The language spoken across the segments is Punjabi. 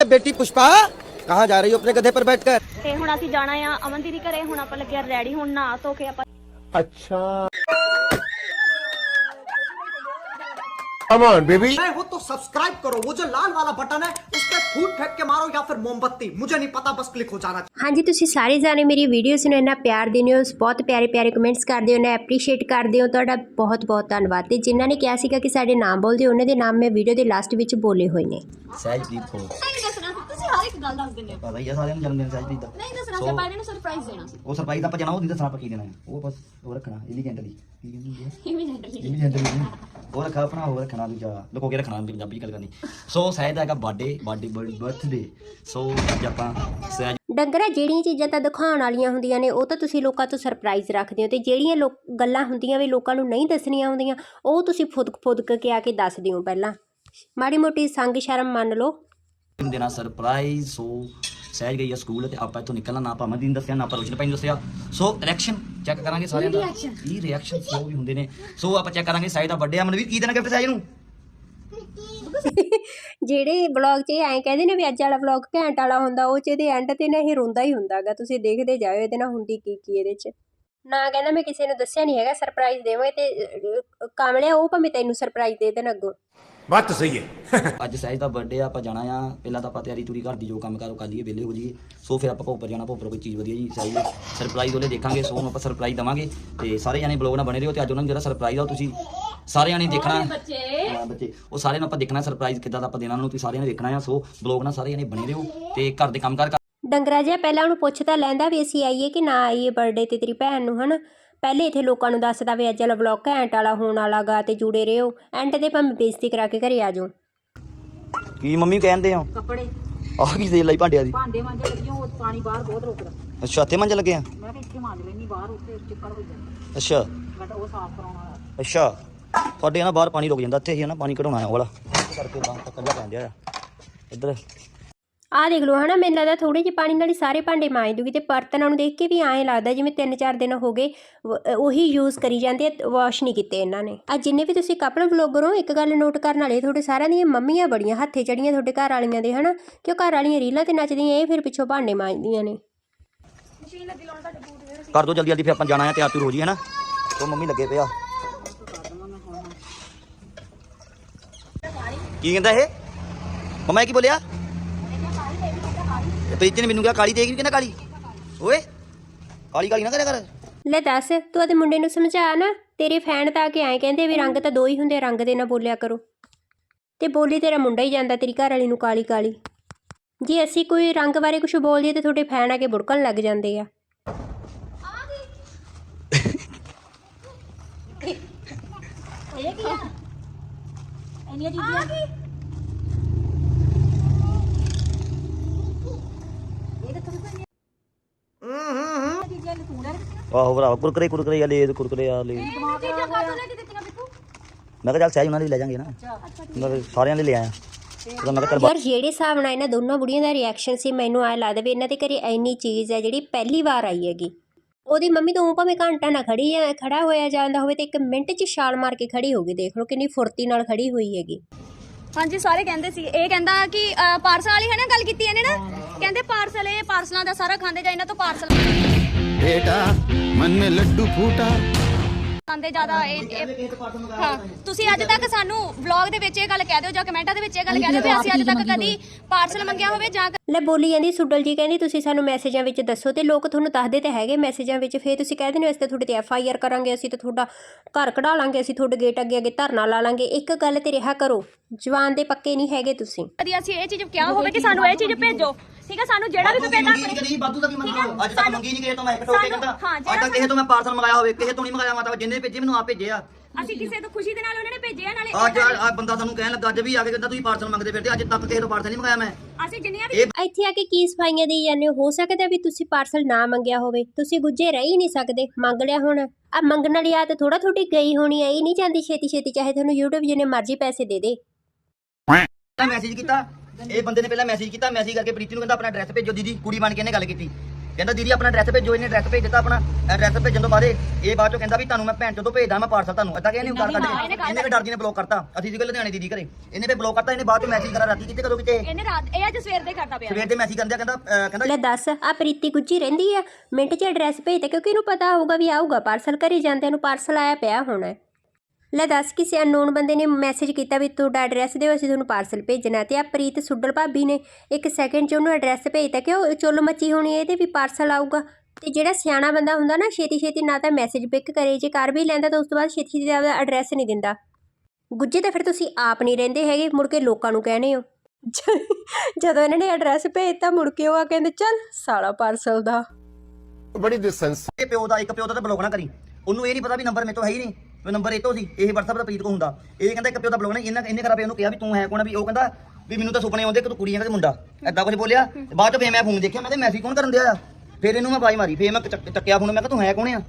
बेटी पुष्पा कहाँ जा रही हो अपने गधे पर बैठकर ਤੇ ਹੁਣ ਅਸੀਂ ਜਾਣਾ ਆ ਅਮਨ ਦੀਦੀ ਘਰੇ ਹੁਣ ਆਪਾਂ ਲੱਗਿਆ ਰੈਡੀ ਹੁਣ ਨਹਾ ਧੋ ਕੇ ਆਪਾਂ Come on, baby. नए हो तो सब्सक्राइब करो वो जो लाल वाला बटन है उस पर फूट फेंक के मारो या फिर मोमबत्ती मुझे नहीं पता बस क्लिक हो जाना चाहिए ਹਾਂਜੀ ਤੁਸੀਂ ਸਾਰੇ ਜਾਣੇ ਮੇਰੀ ਵੀਡੀਓਜ਼ ਨੂੰ ਇੰਨਾ ਪਿਆਰ ਦਿੰਦੇ ਹੋ ਬਹੁਤ ਪਿਆਰੇ ਪਿਆਰੇ ਕਮੈਂਟਸ ਕਰਦੇ ਹੋ ਨਾ ਐਪਰੀਸ਼ੀਏਟ ਕਰਦੇ ਹੋ ਤੁਹਾਡਾ ਬਹੁਤ ਬਹੁਤ ਧੰਨਵਾਦ ਤੇ ਜਿਨ੍ਹਾਂ ਨੇ ਕਿਹਾ ਸੀਗਾ ਕਿ ਸਾਡੇ ਨਾਮ ਬੋਲਦੇ ਉਹਨਾਂ ਦੇ ਨਾਮ ਮੈਂ ਵੀਡੀਓ ਦੇ ਲਾਸਟ ਵਿੱਚ ਬੋਲੇ ਹੋਏ ਨੇ ਸਹਿਜਦੀਪ ਕੌਰ ਹਰ ਇੱਕ ਗੱਲ ਦੱਸ ਦਿੰਦੇ ਹੋ ਪਤਾ ਹੀ ਆ ਸਾਰਿਆਂ ਨੂੰ ਜਨਮ ਦਿਨ ਸਹਿਜਦੀਪ ਦਾ। ਨਹੀਂ ਦੱਸਣਾ ਸੀ So- ਆਪਾਂ ਇਹਨੂੰ ਸਰਪ੍ਰਾਈਜ਼ ਦੇਣਾ ਸੀ। ਉਹ ਸਰਪ੍ਰਾਈਜ਼ ਆਪਾਂ ਜਾਣਾ ਉਹ ਨਹੀਂ ਦੱਸਣਾ ਆਪਾਂ ਕੀ ਦੇਣਾ ਹੈ। ਉਹ ਬਸ ਉਹ ਰੱਖਣਾ ਇਲੀਗੈਂਟਲੀ ਕੀ ਕਹਿੰਦੇ ਹੁੰਦੇ ਆ? ਇਮੀਡੀਏਟਲੀ ਇਲੀਗੈਂਟਲੀ ਉਹ ਰੱਖਾ ਆਪਣਾ ਉਹ ਰੱਖਣਾ ਦੂਜਾ। ਲੁਕੋ ਕੇ ਰੱਖਣਾ ਪੰਜਾਬੀ ਚ ਗੱਲ ਕਰਨੀ। ਸੋ ਸਹਿਜ ਦਾ ਹੈਗਾ ਬਰਥਡੇ ਬਰਥਡੇ ਬਰਥਡੇ ਸੋ ਅੱਜ ਆਪਾਂ ਸਹਿਜ ਡੰਗਰਾ ਜਿਹੜੀਆਂ ਚੀਜ਼ਾਂ ਤਾਂ ਦਿਖਾਉਣ ਵਾਲੀਆਂ ਹੁੰਦੀਆਂ ਨੇ ਉਹ ਤਾਂ ਤੁਸੀਂ ਲੋਕਾਂ ਤੋਂ ਸਰਪ੍ਰਾਈਜ਼ ਰੱਖਦੇ ਹੋ ਤੇ ਜਿਹੜੀਆਂ ਲੋਕ ਗੱਲਾਂ ਹੁੰਦੀਆਂ ਵੀ ਲੋਕਾਂ ਨੂੰ ਨਹੀਂ ਦੱਸਣੀਆਂ ਹੁੰਦੀਆਂ ਉਹ ਤੁਸੀਂ ਫੁਦਕ ਫੁਦਕ ਕੇ ਆ ਕੇ ਦੱਸ ਦਿਓ ਪਹਿਲਾਂ। ਮਾੜੀ ਮੋਟੀ ਸੰਗ ਸ਼ਰਮ ਮੰਨ ਲਓ। ਨੂੰ ਦੇਣਾ ਸਰਪ੍ਰਾਈਜ਼ ਸੋ ਸਹਿਜ ਗਈ ਆ ਸਕੂਲ ਤੇ ਆਪਾਂ ਇੱਥੋਂ ਨਿਕਲਣਾ ਨਾ ਆਪਾਂ ਮਦੀਨ ਦੱਸਿਆ ਨਾ ਆਪਾਂ ਰੋਸ਼ਨ ਭਾਈ ਨੂੰ ਦੱਸਿਆ। ਸੋ ਰਿਐਕਸ਼ਨ ਚੈੱਕ ਕਰਾਂਗੇ ਸਾਰਿਆਂ ਦਾ। ਕੀ ਰਿਐਕਸ਼ਨ ਸੋ ਵੀ ਹੁੰਦੇ ਨੇ। ਸੋ ਆਪਾਂ ਚੈੱਕ ਕਰਾਂਗੇ ਸਹਿਜ ਦਾ ਬਰਥਡੇ ਆ। ਮਨਵੀਰ ਕੀ ਦੇਣਾ ਗਿਫਟ ਸਹਿਜ ਨੂੰ? ਜਿਹੜੇ ਵਲੌਗ 'ਚ ਇਹ ਐਂ ਕਹਿੰਦੇ ਨੇ ਵੀ ਅੱਜ ਵਾਲਾ ਵਲੌਗ ਘੈਂਟ ਵਾਲਾ ਹੁੰਦਾ ਉਹ 'ਚ ਇਹਦੇ ਐਂਡ ਤੇ ਨਾ ਇਹ ਰੋਂਦਾ ਹੀ ਹੁੰਦਾਗਾ ਤੁਸੀਂ ਦੇਖਦੇ ਜਾਓ ਇਹਦੇ ਨਾਲ ਹੁੰਦੀ ਕੀ ਕੀ ਇਹਦੇ 'ਚ। ਨਾ ਕਹਿੰਦਾ ਮੈਂ ਕਿਸੇ ਨੂੰ ਦੱਸਿਆ ਨਹੀਂ ਹੈਗਾ ਸਰਪ੍ਰਾਈਜ਼ ਦੇਵਾਂਗੇ ਤੇ ਕਾਮਲਿਆ ਉਹ ਭਾਵੇਂ ਤੈਨੂੰ ਸਰਪ੍ਰਾਈਜ਼ ਦੇ ਦੇਣ ਅੱਗੋਂ। ਬਾਤ ਤਾਂ ਸਹੀ ਹੈ। ਅੱਜ ਸਹਿਜ ਦਾ ਬਰਥਡੇ ਆਪਾਂ ਜਾਣਾ ਆ। ਪਹਿਲਾਂ ਤਾਂ ਆਪਾਂ ਤਿਆਰੀ ਤੁਰੀ ਘਰ ਜੋ ਕੰਮ ਕਰੋ ਕਰ ਲਈਏ ਵਿਹਲੇ ਹੋ ਜਾਈਏ। ਸੋ ਫਿਰ ਆਪਾਂ ਭੋਪਰ ਜਾਣਾ ਭੋਪਰ ਕੋਈ ਚੀਜ਼ ਵਧੀਆ ਜੀ ਸਹੀ ਸਰਪ੍ਰਾਈਜ਼ ਉਹਲੇ ਦੇਖਾਂਗੇ ਸੋ ਆਪਾਂ ਸਰਪ੍ਰਾਈਜ਼ ਦਵਾਂਗੇ। ਤੇ ਸਾਰੇ ਜਾਣੇ ਬਲੌਗ ਨਾਲ ਬਣੇ ਰਹੋ ਤੇ ਅੱਜ ਉਹਨਾਂ ਨੂੰ ਜਿਹੜਾ ਸਰਪ੍ਰਾਈਜ਼ ਆ ਉਹ ਤੁਸੀਂ ਸਾਰਿਆਂ ਨੇ ਦੇਖਣਾ। ਹਾਂ ਬੱਚੇ। ਉਹ ਸਾਰਿਆਂ ਨੂੰ ਆਪਾਂ ਦੇਖਣਾ ਸਰਪ੍ਰਾਈਜ਼ ਕਿੱਦਾਂ ਦਾ ਆਪਾਂ ਦੇਣਾ ਉਹਨਾਂ ਨੂੰ ਤੁਸੀਂ ਸਾਰਿਆਂ ਦੇਖਣਾ ਆ। ਸੋ ਬਲੌਗ ਨਾਲ ਸਾਰਿਆਂ ਨੇ ਬਣੇ ਰਹੋ ਤੇ ਘਰ ਦੇ ਕੰਮਕਾਰ ਡੰਗਰਾ ਜਿਹਾ ਪਹਿਲਾਂ ਉਹਨੂੰ ਪੁੱਛ ਲੈਂਦਾ ਵੀ ਅਸੀਂ ਆਈਏ ਕਿ ਨਾ ਆਈਏ ਬਰਥਡੇ ਤੇ ਤੇਰੀ ਭੈਣ ਨੂੰ ਹਨਾ? ਪਹਿਲੇ ਇੱਥੇ ਲੋਕਾਂ ਨੂੰ ਦੱਸਦਾ ਵੀ ਅੱਜ ਵਾਲਾ ਵਲੌਗ ਘੈਂਟ ਵਾਲਾ ਹੋਣ ਵਾਲਾ ਗਾ ਤੇ ਜੁੜੇ ਰਹੋ। ਐਂਡ ਤੇ ਭਾਵੇਂ ਬੇਇੱਜ਼ਤੀ ਕਰਾ ਕੇ ਘਰੇ ਆ ਜਾਓ। ਕੀ ਮੰਮੀ ਕਹਿੰਦੇ ਆ ਕੱਪੜੇ। ਆਹ ਕੀ ਦੇ ਲਈ ਭਾਂਡਿਆਂ ਦੀ? ਭਾਂਡੇ ਮਾਂਜੇ ਲੱਗੀਆਂ ਉਹ ਪਾਣੀ ਬਾਹਰ ਬਹੁਤ ਰੁਕਦਾ ਅੱਛਾ ਇੱਥੇ ਮੰਜ ਲੱਗੇ ਆ? ਮੈਂ ਕਿਹਾ ਇੱਥੇ ਮਾਂਜ ਲੈਣੀ ਬਾਹਰ ਉੱਤੇ ਚਿੱਕੜ ਹੋ ਜਾਂਦਾ। ਅੱਛਾ। ਬਟ ਉਹ ਸਾਫ਼ ਕਰਾਉਣਾ ਵਾਲਾ। ਅੱਛਾ। ਤੁਹਾਡੇ ਨਾ ਬਾਹਰ ਪਾਣੀ ਰੁਕ ਜਾਂਦਾ ਇੱਥੇ ਹੀ ਨਾ ਪਾਣੀ ਕਢਾਉਣਾ ਆ ਉਹ ਵਾਲਾ। ਕਰਕੇ ਤੱਕ ਕੱਲਾ ਪੈਂਦਿਆ ਆ। ਇੱਧਰ। ਆਹ ਦੇਖ ਲਓ ਹਨਾ ਮੈਨੂੰ ਲੱਗਦਾ ਥੋੜੇ ਜਿਹੇ ਪਾਣੀ ਨਾਲ ਹੀ ਸਾਰੇ ਭਾਂਡੇ ਮਾਂਜ ਦੂਗੀ ਤੇ ਬਰਤਨਾਂ ਨੂੰ ਦੇਖ ਕੇ ਵੀ ਐਂ ਲੱਗਦਾ ਜਿਵੇਂ 3-4 ਦਿਨ ਹੋ ਗਏ ਵ- ਉਹੀ ਯੂਜ਼ ਕਰੀ ਜਾਂਦੇ ਆ ਵਾਸ਼ ਨਹੀਂ ਕੀਤੇ ਇਹਨਾਂ ਨੇ। ਆ ਜਿੰਨੇ ਵੀ ਤੁਸੀਂ ਕਪਲ ਵਲੋਗਰ ਹੋ ਇੱਕ ਗੱਲ ਨੋਟ ਕਰਨ ਵਾਲੀ ਤੁਹਾਡੇ ਸਾਰਿਆਂ ਦੀਆਂ ਮੰਮੀਆਂ ਬੜੀਆਂ ਹੱਥੇ ਚੜੀਆਂ ਤੁਹਾਡੇ ਘਰ ਵਾਲੀਆਂ ਦੇ ਹਨਾ ਕਿਉਂ ਘਰ ਵਾਲੀਆਂ ਰੀਲਾਂ ਤੇ ਨੱਚਦੀਆਂ ਇਹ ਫਿਰ ਪਿੱਛੋਂ ਭਾਂਡੇ ਮਾਂਜਦੀਆਂ ਨੇ। ਕਰ ਦੋ ਜਲਦੀ ਜਲਦੀ ਫਿਰ ਆਪਾਂ ਜਾਣਾ ਹੈ ਤਿਆਰ ਤਿਉਰ ਹੋ ਜੀ ਹੈ ਨਾ ਤੋ ਮੰਮੀ ਲੱਗੇ ਪਿਆ ਕੀ ਕਹਿੰਦਾ ਇਹ? ਮਮਾ ਕੀ ਬੋਲਿਆ? ਪ੍ਰੀਤੀ ਨੇ ਮੈਨੂੰ ਕਿਹਾ ਕਾਲੀ ਦੇਗੀ ਕਹਿੰਦਾ ਕਾਲੀ। ਓਏ ਕਾਲੀ ਕਾਲੀ ਨਾ ਕਰਿਆ ਕਰ। ਲੈ ਦੱਸ ਤੂੰ ਉਹਦੇ ਮੁੰਡੇ ਨੂੰ ਸਮਝਾ ਨਾ ਤੇਰੇ ਫੈਨ ਤਾਂ ਆ ਕੇ ਐਂ ਕਹਿੰਦੇ ਵੀ ਰੰਗ ਤਾਂ ਦੋ ਹੀ ਹੁੰਦੇ ਰੰਗ ਦੇ ਨਾ ਬੋਲਿਆ ਕਰੋ। ਤੇ ਬੋਲੀ ਤੇਰਾ ਮੁੰਡਾ ਹੀ ਜਾਂਦਾ ਤੇਰੀ ਘਰ ਵਾਲੀ ਨੂੰ ਕਾਲੀ ਕਾਲੀ। ਜੇ ਅਸੀਂ ਕੋਈ ਰੰਗ ਬਾਰੇ ਕੁਝ ਬੋਲਦੇ ਤੇ ਤੁਹਾਡੇ ਫੈਨ ਆ ਕੇ ਬੁੜਕਣ ਲੱਗ ਜਾਂਦੇ ਆ। ਇਹ ਕੀ ਆ? ਇੰਨੀਆਂ ਚੀਜ਼ਾਂ ਇਹ ਤਾਂ ਤੁਸੀਂ ਚੀਜ਼ਾਂ ਨੂੰ ਤੂੰ ਲੈ ਆਹੋ ਭਰਾ ਕੁਰਕਰੇ ਕੁਰਕਰੇ ਆ ਲੈ ਕੁਰਕਰੇ ਆ ਲੈ ਚੀਜ਼ਾਂ ਕਾਹਤੋਂ ਲੈ ਕੇ ਦਿੱਤੀਆਂ ਬਿੱਕੂ ਮੈਂ ਕਿਹਾ ਚੱਲ ਸਹਿਜ ਉਹਨਾਂ ਦੀ ਲੈ ਜਾਾਂਗੇ ਨਾ। ਦੇ ਸਾਰਿਆਂ ਦੇ ਲੈ ਆਇਆ। ਉਹਦਾ ਮੈਂ ਕਿਹਾ ਚੱਲ ਯਾਰ ਜਿਹੜੇ ਹਿਸਾਬ ਨਾਲ ਇਹਨਾਂ ਦੋਨੋਂ ਬੁੜੀਆਂ ਦਾ ਰਿਐਕਸ਼ਨ ਸੀ ਮੈਨੂੰ ਐ ਲੱਗਦਾ ਵੀ ਇਹਨਾਂ ਦੇ ਘਰੇ ਇੰਨੀ ਚੀਜ਼ ਹੈ ਜਿਹੜੀ ਪਹਿਲੀ ਵਾਰ ਆਈ ਹੈਗੀ। ਉਹਦੀ ਮੰਮੀ ਤਾਂ ਉਹ ਭਾਵੇਂ ਘੰਟਾ ਨਾ ਖੜੀ ਆ ਖੜਾ ਹੋਇਆ ਜਾਂਦਾ ਹੋਵੇ ਤੇ ਇੱਕ ਮਿੰਟ 'ਚ ਛਾਲ ਮਾਰ ਕੇ ਖੜੀ ਹੋ ਗਈ ਦੇਖ ਲਓ ਕਿੰਨੀ ਫੁਰਤੀ ਨਾਲ ਖੜੀ ਹੋਈ ਹੈਗੀ। ਹਾਂਜੀ ਸਾਰੇ ਕਹਿੰਦੇ ਸੀ। ਇਹ ਕਹਿੰਦਾ ਕਿ ਪਾਰਸਲ ਵਾਲੀ ਹੈ ਗੱਲ ਕੀਤੀ ਇਹਨੇ ਨਾ? ਕਹਿੰਦੇ ਪਾਰਸਲ ਇਹ ਪਾਰਸਲਾਂ ਦਾ ਸਾਰਾ ਖਾਂਦੇ ਜਾ ਇਹਨਾਂ ਤੋਂ ਪਾਰਸਲ ਬੇਟਾ ਮਨ ਮੇ ਲੱਡੂ ਫੂਟਾ। ਖਾਂਦੇ ਜ਼ਿਆਦਾ ਇਹ ਤੁਸੀਂ ਅੱਜ ਤੱਕ ਸਾਨੂੰ ਵਲੌਗ ਦੇ ਵਿੱਚ ਇਹ ਗੱਲ ਕਹਿ ਦਿਓ ਜਾਂ ਕਮੈਂਟਾਂ ਦੇ ਵਿੱਚ ਇਹ ਗੱਲ ਕਹਿ ਦਿਓ ਵੀ ਅਸੀਂ ਅੱਜ ਤੱਕ ਕਦੀ ਪਾਰਸਲ ਮੰਗਿਆ ਹੋਵੇ ਜਾਂ ਲੈ ਬੋਲੀ ਜਾਂਦੀ ਸੁਡਲ ਜੀ ਕਹਿੰਦੀ ਤੁਸੀਂ ਸਾਨੂੰ ਮੈਸੇਜਾਂ ਵਿੱਚ ਦੱਸੋ ਤੇ ਲੋਕ ਤੁਹਾਨੂੰ ਦੱਸਦੇ ਤੇ ਹੈਗੇ ਮੈਸੇਜਾਂ ਵਿੱਚ। ਫੇਰ ਤੁਸੀਂ ਕਹਿ ਦਿੰਦੇ ਹੋ ਅਸੀਂ ਤਾਂ ਤੁਹਾਡੇ ਤੇ ਐਫ ਆਈ ਆਰ ਕਰਾਂਗੇ ਅਸੀਂ ਤਾਂ ਤੁਹਾਡਾ ਘਰ ਕਢਾ ਲਾਂਗੇ ਅਸੀਂ ਤੁਹਾਡੇ ਗੇਟ ਅੱਗੇ ਅੱਗੇ ਧਰਨਾ ਲਾ ਲਾਂਗੇ। ਇੱਕ ਗੱਲ ਤੇ ਰਿਹਾ ਕਰੋ ਜਵਾਨ ਦੇ ਪੱਕੇ ਨਹੀਂ ਹੈਗੇ ਤੁਸੀਂ। ਕਦੀ ਅਸੀਂ ਇਹ ਚੀਜ਼ ਕਿਹਾ ਹੋਵੇ ਕਿ ਸਾਨੂੰ ਇਹ ਚੀਜ਼ ਭੇਜੋ? ਠੀਕ ਹੈ ਸਾਨੂੰ ਜਿਹੜਾ ਵੀ ਭੇਜਣਾ ਕਦੀ ਵਾਧੂ ਦਾ ਵੀ ਹੈ, ਮੰਗਾਓ? ਅੱਜ ਤੱਕ ਮੰਗੀ ਨਹੀਂ ਕਿਸੇ ਤੋਂ ਮੈਂ ਇੱਕ ਟੋਕੇ ਜਿਹੜਾ ਅੱਜ ਤੱਕ ਕਿਸੇ ਤੋਂ ਮੈਂ ਪਾਰਸਲ ਮੰਗਾਇਆ ਹੋਵੇ ਕਿਸੇ ਤੋਂ ਨਹੀਂ ਮੰਗਾਇਆ ਮਾਤਾ ਜਿੰਨੇ ਭੇਜੇ ਮੈਨੂੰ ਆਪ ਭੇਜੇ ਆ। ਅਸੀਂ ਕਿਸੇ ਤੋਂ ਖੁਸ਼ੀ ਦੇ ਨਾਲ ਉਹਨਾਂ ਨੇ ਭੇਜਿਆ ਨਾਲੇ ਅੱਜ ਆ ਬੰਦਾ ਸਾਨੂੰ ਕਹਿਣ ਲੱਗਾ ਅੱਜ ਵੀ ਆ ਕੇ ਕਹਿੰਦਾ ਤੁਸੀਂ ਪਾਰਸਲ ਮੰਗਦੇ ਫਿਰਦੇ ਅੱਜ ਤੱਕ ਕਿਸੇ ਤੋਂ ਪਾਰਸਲ ਨਹੀਂ ਮੰਗਾਇਆ ਮੈਂ। ਅਸੀਂ ਜਿੰਨੀਆਂ ਵੀ ਇੱਥੇ ਆ ਕੇ ਕੀ ਸਫਾਈਆਂ ਦੇਈ ਜਾਂਦੇ ਹੋ? ਹੋ ਸਕਦਾ ਵੀ ਤੁਸੀਂ ਪਾਰਸਲ ਨਾ ਮੰਗਿਆ ਹੋਵੇ। ਤੁਸੀਂ ਗੁੱਜੇ ਰਹਿ ਹੀ ਨਹੀਂ ਸਕਦੇ ਮੰਗ ਲਿਆ ਹੁਣ। ਆ ਮੰਗਣ ਵਾਲੀ ਆਦਤ ਥੋੜਾ ਥੋੜੀ ਗਈ ਹੋਣੀ ਹੈ ਇਹ ਨਹੀਂ ਜਾਂਦੀ ਛੇਤੀ ਛੇਤੀ ਚਾਹੇ ਤੁਹਾਨੂੰ YouTube ਜਿੰਨੇ ਮਰਜ਼ੀ ਪੈਸੇ ਦੇ ਦੇ। ਮੈਸੇਜ ਕੀਤਾ ਇਹ ਬੰਦੇ ਨੇ ਪਹਿਲਾਂ ਮੈਸੇਜ ਕੀਤਾ ਮੈਸੇਜ ਕਰਕੇ ਪ੍ਰੀਤੀ ਨੂੰ ਕਹਿੰਦਾ ਆਪਣਾ ਐਡਰੈਸ ਭੇਜੋ ਦੀਦੀ ਕੁੜੀ ਬਣ ਕੇ ਇਹਨੇ ਗੱਲ ਕੀਤੀ। ਕਹਿੰਦਾ ਦੀਦੀ ਆਪਣਾ ਐਡਰੈਸ ਭੇਜੋ ਇਹਨੇ ਐਡਰੈਸ ਭੇਜ ਦਿੱਤਾ ਆਪਣਾ ਐਡਰੈਸ ਭੇਜਣ ਤੋਂ ਬਾਅਦ ਇਹ ਬਾਅਦ ਚੋਂ ਕਹਿੰਦਾ ਵੀ ਤੁਹਾਨੂੰ ਮੈਂ ਭੈਣ ਚੋਂ ਭੇਜਦਾ ਮੈਂ ਪਾਰਸਲ ਤੁਹਾਨੂੰ। ਅੱਧਾ ਕਿ ਇਹਨੇ ਉਤਾਰ ਕੱਢ ਇਹਨੇ ਕੇ ਕੱਢ ਇਹਨੇ ਵੀ ਡਰ ਜੀ ਨੇ ਬਲੌਕ ਕਰਤਾ। ਅਸੀਂ ਸੀਗੇ ਲੁਧਿਆਣੇ ਦੀਦੀ ਘਰੇ। ਇਹਨੇ ਫੇ ਬਲੌਕ ਕਰਤਾ ਇਹਨੇ ਬਾਅਦ ਚੋਂ ਮੈਸੇਜ ਕਰਾ ਰਾਤੀ ਕਿਤੇ ਕਦੋਂ ਕਿਤੇ ਇਹਨੇ ਰਾਤ ਇਹ ਅੱਜ ਸਵੇਰ ਦੇ ਕਰਦਾ ਪਿਆ। ਸਵੇਰ ਦੇ ਮੈਸੇਜ ਕਰਦੇ ਕਹਿੰਦਾ ਕਹਿੰਦਾ ਲੈ ਦੱਸ ਆ ਪ੍ਰੀਤੀ ਗੁੱਜੀ ਰਹਿੰਦੀ ਆ? ਮਿੰਟ 'ਚ ਐਡਰੈਸ ਭੇਜਦੇ ਕਿਉਂਕਿ ਇਹਨੂੰ ਪਤਾ ਹੋਊਗਾ ਵੀ ਆਊਗਾ ਪਾਰਸਲ ਘਰੇ ਜਾਂਦਿਆਂ ਨੂੰ ਪਾਰਸਲ ਆਇਆ ਪਿਆ ਹੋਣਾ। ਲੈ ਦੱਸ ਕਿਸੇ ਅਨਨੋਨ ਬੰਦੇ ਨੇ ਮੈਸੇਜ ਕੀਤਾ ਵੀ ਤੁਹਾਡਾ ਐਡਰੈਸ ਦਿਓ, ਅਸੀਂ ਤੁਹਾਨੂੰ ਪਾਰਸਲ ਭੇਜਣਾ ਤੇ ਆ ਪ੍ਰੀਤ ਸੁੱਡਲ ਭਾਬੀ ਨੇ ਇੱਕ ਸੈਕਿੰਡ 'ਚ ਉਹਨੂੰ ਐਡਰੈਸ ਭੇਜਤਾ ਕਿ ਉਹ ਚੁੱਲ ਮੱਚੀ ਹੋਣੀ ਇਹਦੇ ਵੀ ਪਾਰਸਲ ਆਊਗਾ। ਤੇ ਜਿਹੜਾ ਸਿਆਣਾ ਬੰਦਾ ਹੁੰਦਾ ਨਾ ਛੇਤੀ ਛੇਤੀ ਨਾ ਤਾਂ ਮੈਸੇਜ ਪਿਕ ਕਰੇ, ਜੇ ਕਰ ਵੀ ਲੈਂਦਾ ਤਾਂ ਉਸ ਤੋਂ ਬਾਅਦ ਛੇਤੀ ਛੇਤੀ ਦਾ ਐਡਰੈਸ ਨਹੀਂ ਦਿੰਦਾ। ਗੁੱਜੇ ਤਾਂ ਫਿਰ ਤੁਸੀਂ ਆਪ ਨਹੀਂ ਰਹਿੰਦੇ ਹੈਗੇ, ਮੁੜ ਕੇ ਲੋਕਾਂ ਨੂੰ ਕਹਿਣੇ ਹੋ। ਜਦੋਂ ਇਹਨਾਂ ਨੇ ਐਡਰੈਸ ਭੇਜਤਾ, ਮੁੜ ਕੇ ਉਹ ਆ ਕਹਿੰਦੇ, ਚੱਲ ਸਾਲਾ ਪਾਰਸਲ ਦਾ। ਬੜੀ ਡਿਸੈਂਸ ਇਹ ਪਿਓ ਦਾ ਇੱਕ ਪਿਓ ਦਾ ਤਾਂ ਬਲੌਕ ਨਾ ਕਰੀ। ਉਹਨੂੰ ਇਹ ਨਹੀਂ ਪਤਾ ਵੀ ਨੰਬਰ ਮੇਰੇ ਤੋਂ ਹੈ ਹੀ ਨਹੀਂ। ਨੰਬਰ ਇਹ ਤੋਂ ਸੀ ਇਹ WhatsApp ਦਾ ਪ੍ਰੀਤ ਕੋ ਹੁੰਦਾ। ਇਹ ਕਹਿੰਦਾ ਇੱਕ ਪਿਓ ਦਾ ਬਲੌਗ ਨੇ ਇਹਨਾਂ ਇਹਨੇ ਖਰਾ ਪਿਆ ਉਹਨੂੰ ਕਿਹਾ ਵੀ ਤੂੰ ਹੈ ਕੋਣ ਵੀ ਉਹ ਕਹਿੰਦਾ ਵੀ ਮੈਨੂੰ ਤਾਂ ਸੁਪਨੇ ਆਉਂਦੇ ਕਿ ਤੂੰ ਕੁੜੀ ਹੈ ਮੁੰਡਾ। ਐਦਾਂ ਕੁਝ ਬੋਲਿਆ ਬਾਅਦ ਚ ਫੇਰ ਮੈਂ ਫੋਨ ਦੇਖਿਆ ਮੈਂ ਤੇ ਮੈਸੇਜ ਕੌਣ ਕਰਨ ਦਿਆ ਫੇਰ ਇਹਨੂੰ ਮੈਂ ਬਾਈ ਮਾਰੀ ਫੇਰ ਮੈਂ ਚੱਕਿਆ ਫੋਨ ਮੈਂ ਕਿਹਾ ਤੂੰ ਹੈ ਕੋਣ ਆ?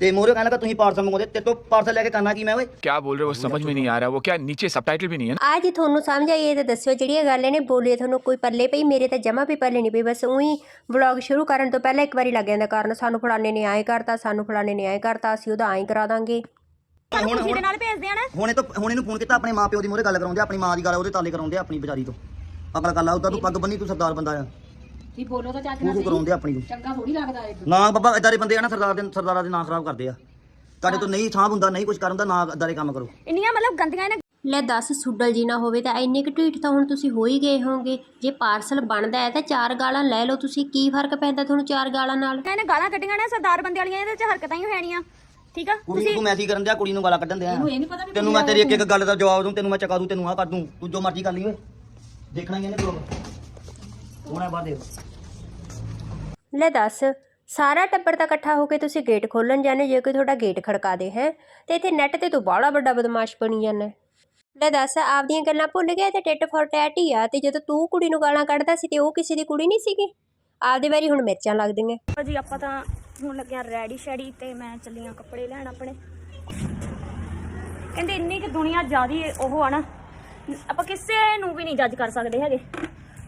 ਤੇ ਮੋਰੇ ਕਹਿਣ ਲੱਗਾ ਤੁਸੀਂ ਪਾਰਸਲ ਮੰਗਾਉਂਦੇ ਤੇ ਤੋਂ ਪਾਰਸਲ ਲੈ ਕੇ ਕਰਨਾ ਕੀ ਮੈਂ ਓਏ? ਕੀ ਬੋਲ ਰਹੇ ਹੋ ਸਮਝ ਮੇ ਨਹੀਂ ਆ ਰਿਹਾ ਉਹ ਕੀ ਨੀਚੇ ਸਬਟਾਈਟਲ ਵੀ ਨਹੀਂ ਹੈ ਆ ਤੁਹਾਨੂੰ ਸਮਝ ਆਈ ਇਹ ਤਾਂ ਦੱਸਿਓ ਜਿਹੜੀਆਂ ਗੱਲਾਂ ਨੇ ਬੋਲੇ ਤੁਹਾਨੂੰ ਕੋਈ ਪਰਲੇ ਪਈ ਮੇਰੇ ਤਾਂ ਜਮਾ ਵੀ ਪੱਲੇ ਨਹੀਂ ਪਈ ਬਸ ਉਹੀ ਵਲੌਗ ਸ਼ੁਰੂ ਕਰਨ ਤੋਂ ਪਹਿਲਾਂ ਇੱਕ ਵਾਰੀ ਲੱਗ ਜਾਂਦਾ ਕਾਰਨ ਸਾਨੂੰ ਫੜਾਣੇ ਨੇ ਆਏ ਕਰਤਾ ਸਾਨੂੰ ਫੜਾਣੇ ਨੇ ਆਏ ਕਰਤਾ ਅਸੀਂ ਉਹਦਾ ਆਏ ਕਰਾ ਦਾਂਗੇ। ਹੁਣ ਖੁਸ਼ੀ ਦੇ ਨਾਲ ਭੇਜਦੇ ਆ ਨਾ। ਹੁਣ ਇਹ ਤੋਂ ਹੁਣ ਇਹਨੂੰ ਫੋਨ ਕੀਤਾ ਆਪਣੇ ਮਾਪਿਓ ਦੀ ਮੋਰੇ ਗੱਲ ਕਰਾਉਂਦੇ ਆਪਣੀ ਮਾਂ ਦੀ ਗੱਲ ਉਹਦੇ ਤਾਲੇ ਕਰਾਉਂਦੇ ਆਪਣੀ ਵਿਚਾਰੀ ਤੋਂ। ਅਕਲ ਕਰ ਲਾ ਉਦਾਂ ਤੂੰ ਪੱਗ ਬੰਨੀ ਤੂੰ ਸਰਦਾਰ ਬੰਦਾ ਆ। ਕੀ ਬੋਲੋ ਤਾਂ ਚੱਜ ਤੂੰ ਨਾਲ ਤੂੰ ਕਰਾਉਂਦੇ ਆਪਣੀ ਤੋਂ ਚੰਗਾ ਥੋੜੀ ਲੱਗਦਾ ਇਹ ਨਾ ਬਾਬਾ ਇਦਾਂ ਦੇ ਬੰਦੇ ਆ ਨਾ ਸਰਦਾਰ ਦੇ ਸਰਦਾਰਾਂ ਦੇ ਨਾਂ ਖਰਾਬ ਕਰਦੇ ਆ। ਤੁਹਾਡੇ ਤੋਂ ਨਹੀਂ ਸਾਂਭ ਹੁੰਦਾ ਨਹੀਂ ਕੁਝ ਕਰਨ ਦਾ ਨਾ ਇਦਾਂ ਦੇ ਕੰਮ ਕਰੋ। ਇੰਨੀਆਂ ਮਤਲਬ ਗੰਦੀਆਂ ਇਹਨੇ ਲੈ ਦੱਸ ਸੁੱਡਲ ਜੀ ਨਾ ਹੋਵੇ ਤਾਂ ਇੰਨੇ ਕੁ ਢੀਠ ਤਾਂ ਹੁਣ ਤੁਸੀਂ ਹੋ ਹੀ ਗਏ ਹੋਵੋਗੇ। ਜੇ ਪਾਰਸਲ ਬਣਦਾ ਹੈ ਤਾਂ ਚਾਰ ਗਾਲਾਂ ਲੈ ਲਓ ਤੁਸੀਂ ਕੀ ਫ਼ਰਕ ਪੈਂਦਾ ਤੁਹਾਨੂੰ ਚਾਰ ਗਾਲਾਂ ਨਾਲ? ਇਹਨੇ ਗਾਲਾਂ ਕੱਢੀਆਂ ਨੇ ਸਰਦਾਰ ਬੰਦੇ ਵਾਲੀਆਂ ਇਹਦੇ ਚ ਹਰਕਤਾਂ ਹੀ ਹੈਣੀਆਂ ਠੀਕ ਆ? ਕੁੜੀ ਨੂੰ ਮੈਸੇਜ ਕਰਨ ਦਿਆ? ਕੁੜੀ ਨੂੰ ਗਾਲਾਂ ਕੱਢਣ ਦਿਆ। ਇਹ ਨਹੀਂ ਪਤਾ ਵੀ ਤੈਨੂੰ ਮੈਂ ਤੇਰੀ ਇੱਕ ਇੱਕ ਗੱਲ ਦਾ ਜਵਾਬ ਦੂੰ ਤੈਨੂੰ ਮੈਂ ਚਕਾ ਦੂੰ ਤੈਨੂੰ ਆ ਕਰ ਦੂੰ। ਤੂੰ ਜੋ ਮਰਜ਼ੀ ਕਰ ਲਈ ਓਏ। ਦੇਖਣਾ ਹੀ ਇਹਨੇ ਬਲੌਗ ਹੁਣ ਆ ਬਾਅਦ ਦੇ। ਲੈ ਦੱਸ ਸਾਰਾ ਟੱਬਰ ਤਾਂ ਇਕੱਠਾ ਹੋ ਕੇ ਤੁਸੀਂ ਗੇਟ ਖੋਲਣ ਜਾਂਦੇ ਜੇ ਕੋਈ ਤੁਹਾਡਾ ਗੇਟ ਖੜਕਾ ਦੇ ਹੈ? ਤੇ ਇੱਥੇ ਨੈਟ ਤੇ ਤੂੰ ਬਾਹਲਾ ਵੱਡਾ ਬਦਮਾਸ਼ ਬਣੀ ਜਾਂਦਾ। ਲੈ ਦੱਸ ਆਪਦੀਆਂ ਗੱਲਾਂ ਭੁੱਲ ਗਿਆ ਤੇ ਟਿੱਟ ਫੋਰ ਟੈਟ ਹੀ ਆ ਤੇ ਜਦੋਂ ਤੂੰ ਕੁੜੀ ਨੂੰ ਗਾਲਾਂ ਕੱਢਦਾ ਸੀ ਤੇ ਉਹ ਕਿਸੇ ਦੀ ਕੁੜੀ ਨਹੀਂ ਸੀਗੀ? ਆਪਦੇ ਵਾਰੀ ਹੁਣ ਮਿਰਚਾਂ ਲੱਗਦੀਆਂ। ਜੀ ਆਪਾਂ ਤਾਂ ਹੁਣ ਲੱਗਿਆ ਰੈਡੀ ਸ਼ੈਡੀ ਤੇ ਮੈਂ ਚੱਲੀ ਕੱਪੜੇ ਲੈਣ ਆਪਣੇ। ਕਹਿੰਦੇ ਇੰਨੀ ਕਿ ਦੁਨੀਆ ਜ਼ਿਆਦੀ ਉਹ ਆ ਨਾ, ਆਪਾਂ ਕਿਸੇ ਨੂੰ ਵੀ ਨਹੀਂ ਜੱਜ ਕਰ ਸਕਦੇ ਹੈਗੇ।